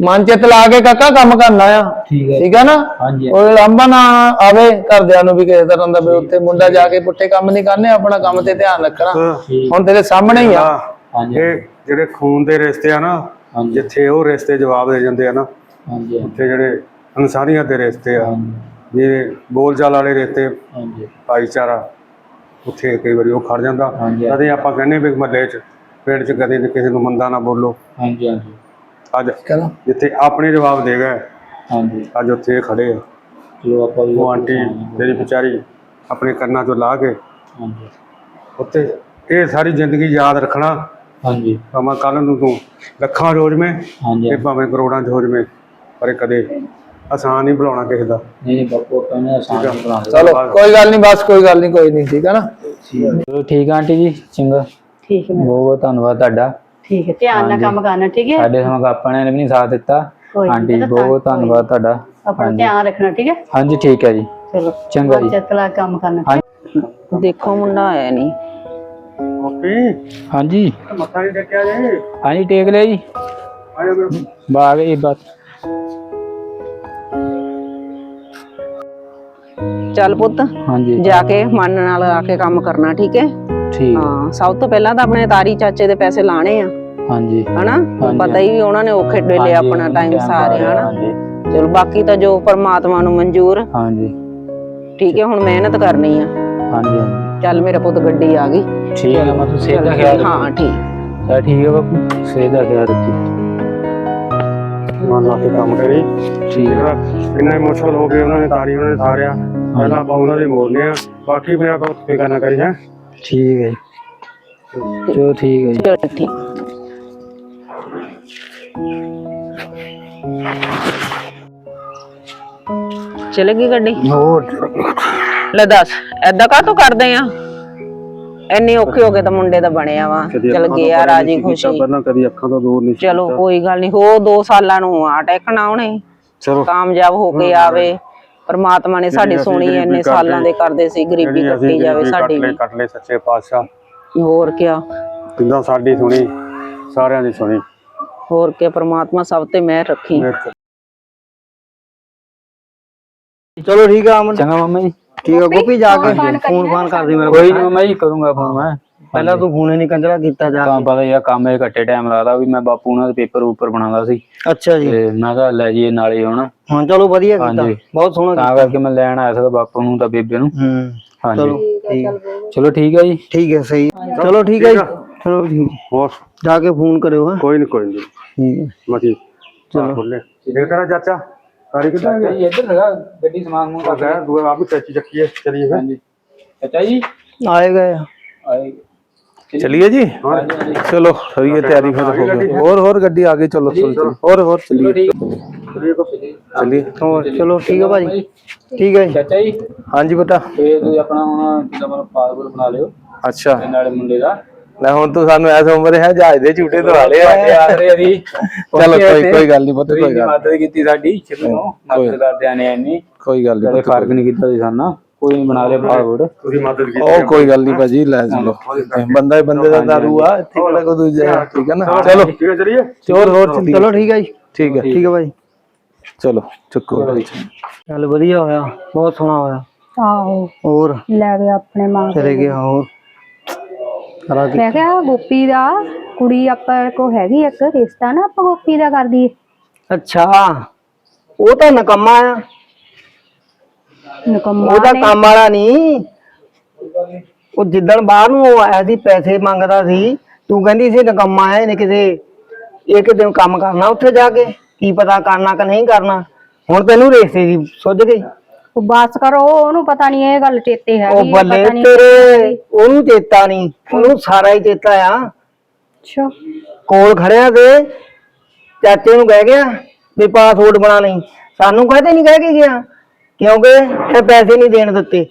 ਮਨ ਚਿੱਤ ਲਾ ਕੇ ਕਾਕਾ ਕੰਮ ਕਰਨਾ ਆ। ਠੀਕ ਹੈ। ਠੀਕ ਹੈ ਨਾ? ਹਾਂਜੀ। ਉਹ ਲਾਂਭਾ ਨਾ ਆਵੇ ਘਰਦਿਆਂ ਨੂੰ ਵੀ ਕਿਸੇ ਤਰ੍ਹਾਂ ਦਾ ਵੀ ਉੱਥੇ ਮੁੰਡਾ ਜਾ ਕੇ ਪੁੱਠੇ ਕੰਮ ਨਹੀਂ ਕਰਨੇ ਆਪਣਾ ਕੰਮ ਤੇ ਧਿਆਨ ਰੱਖਣਾ। ਹੁਣ ਤੇਰੇ ਸਾਹਮਣੇ ਹੀ ਆ। ਹਾਂਜੀ। ਇਹ ਜਿਹੜੇ ਖੂਨ ਦੇ ਰਿਸ਼ਤੇ ਆ ਨਾ ਹਾਂਜੀ। ਜਿੱਥੇ ਉਹ ਰਿਸ਼ਤੇ ਜਵਾਬ ਦੇ ਜਾਂਦੇ ਆ ਨਾ ਹਾਂਜੀ। ਉੱਥੇ ਜਿਹੜੇ ਇਨਸਾਨੀਅਤ ਦੇ ਰਿਸ਼ਤੇ ਆ ਜਿਹੜੇ ਬੋਲਚਾਲ ਵਾਲੇ ਰਿਸ਼ਤੇ ਹਾਂਜੀ। ਭਾਈਚਾਰਾ ਉੱਥੇ ਕਈ ਵਾਰੀ ਉਹ ਖੜ ਜਾਂਦਾ। ਹਾਂਜੀ। ਕਦੇ ਆਪਾਂ ਕਹਿੰਦੇ ਵੀ ਮਹੱਲੇ 'ਚ ਪਿੰਡ 'ਚ ਕਦੇ ਕਿਸੇ ਨੂੰ ਮੰਦਾ ਨਾ ਬੋਲੋ। ਹਾਂਜੀ ਹਾਂਜੀ। ਅੱਜ। ਕਹਿੰਦਾ ਜਿੱਥੇ ਆਪਣੇ ਜਵਾਬ ਦੇ ਗਏ। ਹਾਂਜੀ। ਅੱਜ ਉੱਥੇ ਖੜੇ ਆ। ਚਲੋ ਆਪਾਂ ਉਹ ਆਂਟੀ ਤੇਰੀ ਵਿਚਾਰੀ ਆਪਣੇ ਕੰਨਾਂ 'ਚੋਂ ਲਾ ਕੇ। ਹਾਂਜੀ। ਉੱਥੇ ਇਹ ਸਾਰੀ ਜ਼ਿੰਦਗੀ ਯਾਦ ਰੱਖਣਾ। ਹਾਂਜੀ। ਭਾਵੇਂ ਕੱਲ ਨੂੰ ਤੂੰ ਲੱਖਾਂ ਰੋਜ਼ਵੇਂ ਹਾਂਜੀ। ਤੇ ਭਾਵੇਂ ਕਰੋੜਾਂ 'ਚ ਰੋਜ਼ਵੇਂ ਪਰ ਕਦੇ ਆਸਾਨ ਨਹੀਂ ਬੁਲਾਉਣਾ ਕਿਸੇ ਦਾ। ਨਹੀਂ ਨਹੀਂ ਬਾਪੂ ਆਪਾਂ ਨੇ ਆਸਾਨ ਬਣਾ ਚਲੋ ਕੋਈ ਗੱਲ ਨਹੀਂ ਬਸ ਕੋਈ ਗੱਲ ਨਹੀਂ ਕੋਈ ਨਹੀਂ ਠੀਕ ਹੈ ਨਾ? ਚਲੋ ਠੀਕ ਆਂਟੀ ਜੀ ਚੰਗਾ। ਠੀਕ ਹੈ। ਬਹੁਤ ਬਹੁਤ ਧੰਨਵਾਦ ਤੁਹਾਡਾ। ਠੀਕ ਹੈ ਧਿਆਨ ਨਾਲ ਕੰਮ ਕਰਨਾ ਠੀਕ ਹੈ? ਸਾਡੇ ਸਮਾਂ ਆਪਣੇ ਨੇ ਵੀ ਨਹੀਂ ਸਾਥ ਦਿੱਤਾ। ਕੋਈ ਨੀ, ਆਂਟੀ ਜੀ ਬਹੁਤ। ਧੰਨਵਾਦ ਤੁਹਾਡਾ। ਆਪਣਾ ਧਿਆਨ ਰੱਖਣਾ ਠੀਕ ਹੈ? ਹਾਂਜੀ ਠੀਕ ਹੈ ਜੀ। ਚਲੋ ਚੰਗਾ ਜੀ। ਚਿੱਤ ਲਾ ਕੇ ਕੰਮ ਕਰਨਾ ਦੇਖੋ ਮੁੰਡਾ ਆਇਆ ਨਹੀਂ। ਓਕੇ ਹਾਂਜੀ। ਮੱਥਾ ਨਹੀਂ ਟੇਕਿਆ ਜੇ। ਹਾਂਜੀ ਟੇਕ ਲਿਆ ਜੀ। ਆਇਆ ਮੇਰੇ ਬਾਗ ਇਹ ਬਸ। ਚੱਲ ਪੁੱਤ ਹਾਂਜੀ। ਜਾ ਕੇ ਮਨ ਨਾਲ ਆ ਕੇ ਕੰਮ ਕਰਨਾ ਠੀਕ ਹੈ? ਠੀਕ। ਹਾਂ ਸਭ ਤੋਂ ਪਹਿਲਾਂ ਤਾਂ ਆਪਣੇ ਤਾਰੀ ਚਾਚੇ ਦੇ ਪੈਸੇ ਲਾਣੇ ਆ। ਹਾਂਜੀ। ਹਨਾ? ਪਤਾ ਹੀ ਵੀ ਉਹਨਾਂ ਨੇ ਔਖੇ ਵੇਲੇ ਆਪਣਾ ਟਾਈਮ ਸਾਰੇ ਹਨਾ ਹਾਂਜੀ। ਚਲੋ ਬਾਕੀ ਤਾਂ ਜੋ ਪਰਮਾਤਮਾ ਨੂੰ ਮਨਜ਼ੂਰ। ਹਾਂਜੀ। ਠੀਕ ਹੈ ਹੁਣ ਮਿਹਨਤ ਕਰਨੀ ਆ। ਹਾਂਜੀ ਹਾਂਜੀ। ਚੱਲ ਮੇਰਾ ਪੁੱਤ ਗੱਡੀ ਆ ਗਈ। ਠੀਕ ਹੈ ਮੈਂ ਤੁਸੀਂ ਸਿਹਤ ਦਾ ਖਿਆਲ ਰੱਖੋ ਹਾਂ ਠੀਕ। ਚਲ ਠੀਕ ਹੈ ਬਾਪੂ ਸਿਹਤ ਦਾ ਖਿਆਲ ਰੱਖੀ ਮਨ ਲਾ ਕੇ ਕੰਮ ਕਰੀ। ਠੀਕ ਹੈ ਇੰਨਾ ਇਮੋਸ਼ਨਲ ਹੋ ਗਏ ਉਹਨਾਂ ਨੇ ਤਾਰੀ ਉਹਨਾਂ ਨੇ ਸਾਰਿਆ। ਪਹਿਲਾਂ ਆਪਾਂ ਉਹਨਾਂ ਦੇ ਮੋੜਨੇ ਆ ਬਾਕੀ ਮੇਰਾ ਬਹੁਤ ਫਿਕਰ ਨਾ ਕਰੀ ਹੈ। ਠੀਕ ਹੈ ਜੀ। ਚਲੋ ਠੀਕ ਹੈ ਜੀ। ਚਲ ਠੀਕ। ਚਲੇ ਗਈ ਗੱਡੀ? ਹੋਰ। ਲੈ ਦੱਸ ਐਦਾਂ ਕਾਹਤੋਂ ਕਰਦੇ ਆ? ਇੰਨੇ ਔਖੇ ਹੋ ਕੇ ਤਾਂ ਮੁੰਡੇ ਦਾ ਬਣਿਆ ਵਾ। ਚਲ ਗਿਆ ਰਾਜੀ ਖੁਸ਼ੀ। ਪਹਿਲਾਂ ਕਦੀ ਅੱਖਾਂ ਤੋਂ ਦੂਰ ਨਹੀਂ ਚਲੋ ਕੋਈ ਗੱਲ ਨਹੀਂ ਹੋ 2 ਸਾਲਾਂ ਨੂੰ ਆ ਟੈਕਣਾ ਉਹਨੇ। ਚਲੋ। ਕਾਮਯਾਬ ਹੋ ਕੇ ਆਵੇ। ਪਰਮਾਤਮਾ ਨੇ ਸਾਡੀ ਸੁਣੀ ਇੰਨੇ ਸਾਲਾਂ ਦੇ ਕਰਦੇ ਸੀ ਗਰੀਬੀ ਕੱਟੀ ਜਾਵੇ ਸਾਡੀ। ਵੀ ਕੱਟ ਲੈ ਸੱਚੇ ਪਾਤਸ਼ਾਹ। ਹੋਰ ਕਿਆ? ਕਿੰਨਾ ਸਾਡੀ ਸੁਣੀ ਸਾਰਿਆਂ ਦੀ ਸੁਣੀ। ਹੋਰ ਕਿਆ ਪਰਮਾਤਮਾ ਸਭ ਤੇ ਮਿਹਰ ਰੱਖੀ। ਚਲੋ ਠੀਕ ਆ ਅਮਨ। ਚੰਗਾ ਮਾਮਾ ਜੀ। ਠੀਕ ਆ ਗੋਪੀ ਜਾ ਕੇ ਫੋਨ ਫੋਨ ਫਾਨ ਕਰ ਦੇ ਮੇਰੇ ਕੋਈ ਕੋਲ ਨਹੀਂ ਮਾਮਾ ਜੀ ਕਰੂੰਗਾ ਫੋਨ ਮੈਂ। ਪਹਿਲਾਂ ਤੂੰ ਫੋਨ ਨਹੀਂ ਕੰਜਰਾ ਕੀਤਾ ਜਾ ਤਾਂ ਪਤਾ ਆ ਕੰਮ ਇਹ ਘੱਟੇ ਟਾਈਮ ਲੱਗਦਾ ਵੀ ਮੈਂ ਬਾਪੂ ਉਹਨਾਂ ਦੇ ਪੇਪਰ ਉੱਪਰ ਬਣਾਉਂਦਾ ਸੀ। ਅੱਛਾ ਜੀ। ਤੇ ਮੈਂ ਕਿਹਾ ਲੈ ਜੀਏ ਨਾਲੇ ਹੁਣ। ਹਾਂ ਚਲੋ ਵਧੀਆ ਕੀਤਾ। ਬਹੁਤ ਸੋਹਣਾ ਤਾਂ ਕਰਕੇ ਮੈਂ ਲੈਣ ਆਇਆ ਸੀਗਾ ਬਾਪੂ ਨੂੰ ਤਾਂ ਬੇਬੇ ਨੂੰ। ਹੂੰ ਹਾਂਜੀ। ਚਲੋ। ਠੀਕ ਚਲੋ ਠੀਕ ਹੈ ਜੀ। ਠੀਕ ਹੈ ਸਹੀ। ਚਲੋ ਠੀਕ ਹੈ ਜੀ। ਚਲੋ ਠੀਕ ਹੋਰ। ਜਾ ਕੇ ਫੋਨ ਕਰਿਓ ਹਾਂ। ਕੋਈ ਨਹੀਂ ਕੋਈ ਨਹੀਂ ਠੀਕ ਹੈ ਮਤੀ ਚਲੋ ਖੁੱਲੇ ਇਹ ਤੇਰਾ ਚਾਚਾ ਕਾਰੀ ਕਿੱਦਾਂ ਗਿਆ ਜੀ ਇੱਧਰ ਲਗਾ ਗੱਡੀ ਸਮਾਨ ਨੂੰ ਗਿਆ ਦੂਏ ਆਪ ਵੀ ਚਾਚੀ ਚੱਕੀ ਹੈ ਚਲੀਏ ਫਿਰ ਹਾਂਜੀ ਚਾਚਾ ਜੀ ਆਏ ਗਏ ਆ। ਆਏ ਚਲਿਏ ਜੀ ਚਲੋ ਕਰੀਏ ਤਿਆਰੀ ਫਿਰ ਹੋ ਗਈ ਹੋਰ ਹੋਰ ਗੱਡੀ ਆ ਗਈ ਚਲੋ ਚਲੋ ਹੋਰ ਹੋਰ ਚਲਿਏ ਚਲਿਏ ਹੋਰ ਚਲੋ ਠੀਕ ਹੈ ਭਾਜੀ ਠੀਕ ਹੈ ਜੀ ਚਾਚਾ ਜੀ ਹਾਂਜੀ ਬੇਟਾ ਤੇ ਤੁਸੀਂ ਆਪਣਾ ਹੁਣ ਜਿੱਦਾਂ ਮਤਲਬ ਪਾਸਪੋਰਟ ਬਣਾ ਲਿਓ ਅੱਛਾ ਤੇ ਨਾਲੇ ਮੁੰਡੇ ਦਾ ਲੈ ਹੁਣ ਤੂੰ ਸਾਨੂੰ ਐਸ ਉਮਰ ਹੈ ਜਹਾਜ਼ ਦੇ ਝੂਟੇ ਦਵਾ ਲਏ ਆ। ਆਖਰੇ ਦੀ ਚਲੋ ਕੋਈ ਕੋਈ ਗੱਲ ਨਹੀਂ ਪੁੱਤ ਕੋਈ ਗੱਲ ਮਦਦ ਕੀਤੀ ਸਾਡੀ ਚਲੋ ਮਦਦ ਕਰਦਿਆਂ ਨੇ ਇੰਨੀ। ਕੋਈ ਗੱਲ ਨਹੀਂ ਫ਼ਰਕ ਨਹੀਂ ਕੀਤਾ ਤੁਸੀਂ ਸਾਨੂੰ। ਕੋਈ ਨਹੀਂ ਬਣਾ ਲਿਆ ਪਾਸਪੋਰਟ ਤੁਸੀਂ ਮਦਦ ਕੀਤੀ ਉਹ ਕੋਈ ਗੱਲ ਨਹੀਂ ਭਾਜੀ ਲੈ ਚਲੋ ਬੰਦਾ ਹੀ ਬੰਦੇ ਦਾ ਦਾਰੂ ਆ ਇੱਥੇ ਕਿਹੜਾ ਕੋ ਦੂਜਾ ਠੀਕ ਹੈ ਨਾ? ਚਲੋ। ਠੀਕ ਹੈ ਚਲੀਏ। ਹੋਰ ਹੋਰ ਚਲੀਏ ਚਲੋ ਠੀਕ ਹੈ ਜੀ। ਠੀਕ ਹੈ। ਠੀਕ ਹੈ ਭਾਜੀ ਚਲੋ ਚੁੱਕੋ। ਚੱਲ ਵਧੀਆ ਹੋਇਆ ਬਹੁਤ ਸੋਹਣਾ ਹੋਇਆ। ਆਹੋ। ਹੋਰ? ਲੈ ਗਏ ਆਪਣੇ ਮਾਂ ਚਲੇ ਗਿਆ ਹੋਰ? ਮੈਂ ਕਿਹਾ ਗੋਪੀ ਦਾ ਕੁੜੀ ਆਪਾਂ ਕੋ ਹੈਗੀ ਇੱਕ ਰਿਸ਼ਤਾ ਨਾ ਆਪਾਂ ਗੋਪੀ ਦਾ ਕਰ ਦਈਏ। ਅੱਛਾ ਉਹ ਤਾਂ ਨਕਮਾ ਆ। ਨਕਮਾ ਉਹਦਾ ਕੰਮ ਵਾਲਾ ਨਹੀਂ। ਉਹ ਜਿੱਦਣ ਬਾਹਰ ਨੂੰ ਉਹ ਆਇਆ ਸੀ ਪੈਸੇ ਮੰਗਦਾ ਸੀ ਤੂੰ ਕਹਿੰਦੀ ਸੀ ਨਕਮਾ ਆ ਇਹਨੇ ਕਿਤੇ ਇਹ ਕਿਤੇ ਕੰਮ ਕਰਨਾ ਉੱਥੇ ਜਾ ਕੇ ਕੀ ਪਤਾ ਕਰਨਾ ਕਿ ਨਹੀਂ ਕਰਨਾ। ਹੁਣ ਤੈਨੂੰ ਰੇਸੇ ਦੀ ਸੁੱਝ ਗਈ। ਬਸ ਕਰੋ ਉਹਨੂੰ ਪਤਾ ਨਹੀਂ ਇਹ ਗੱਲ ਚੇਤੇ ਹੈਗੀ ਉਹ ਬੱਲੇ ਤੇਰੇ ਉਹਨੂੰ ਚੇਤਾ ਨਹੀਂ ਉਹਨੂੰ ਸਾਰਾ ਹੀ ਚੇਤਾ ਆ। ਅੱਛਾ। ਕੋਲ ਖੜਿਆ ਤੇ ਚਾਚੇ ਨੂੰ ਕਹਿ ਗਿਆ ਵੀ ਪਾਸਪੋਰਟ ਬਣਾ ਲਈ। ਸਾਨੂੰ ਕਹਤੇ ਨਹੀਂ ਕਹਿ ਕੇ ਗਿਆ? ਕਿਉਂਕਿ ਇਹ ਪੈਸੇ ਨਹੀਂ ਦੇਣ ਦਿੱਤੇ।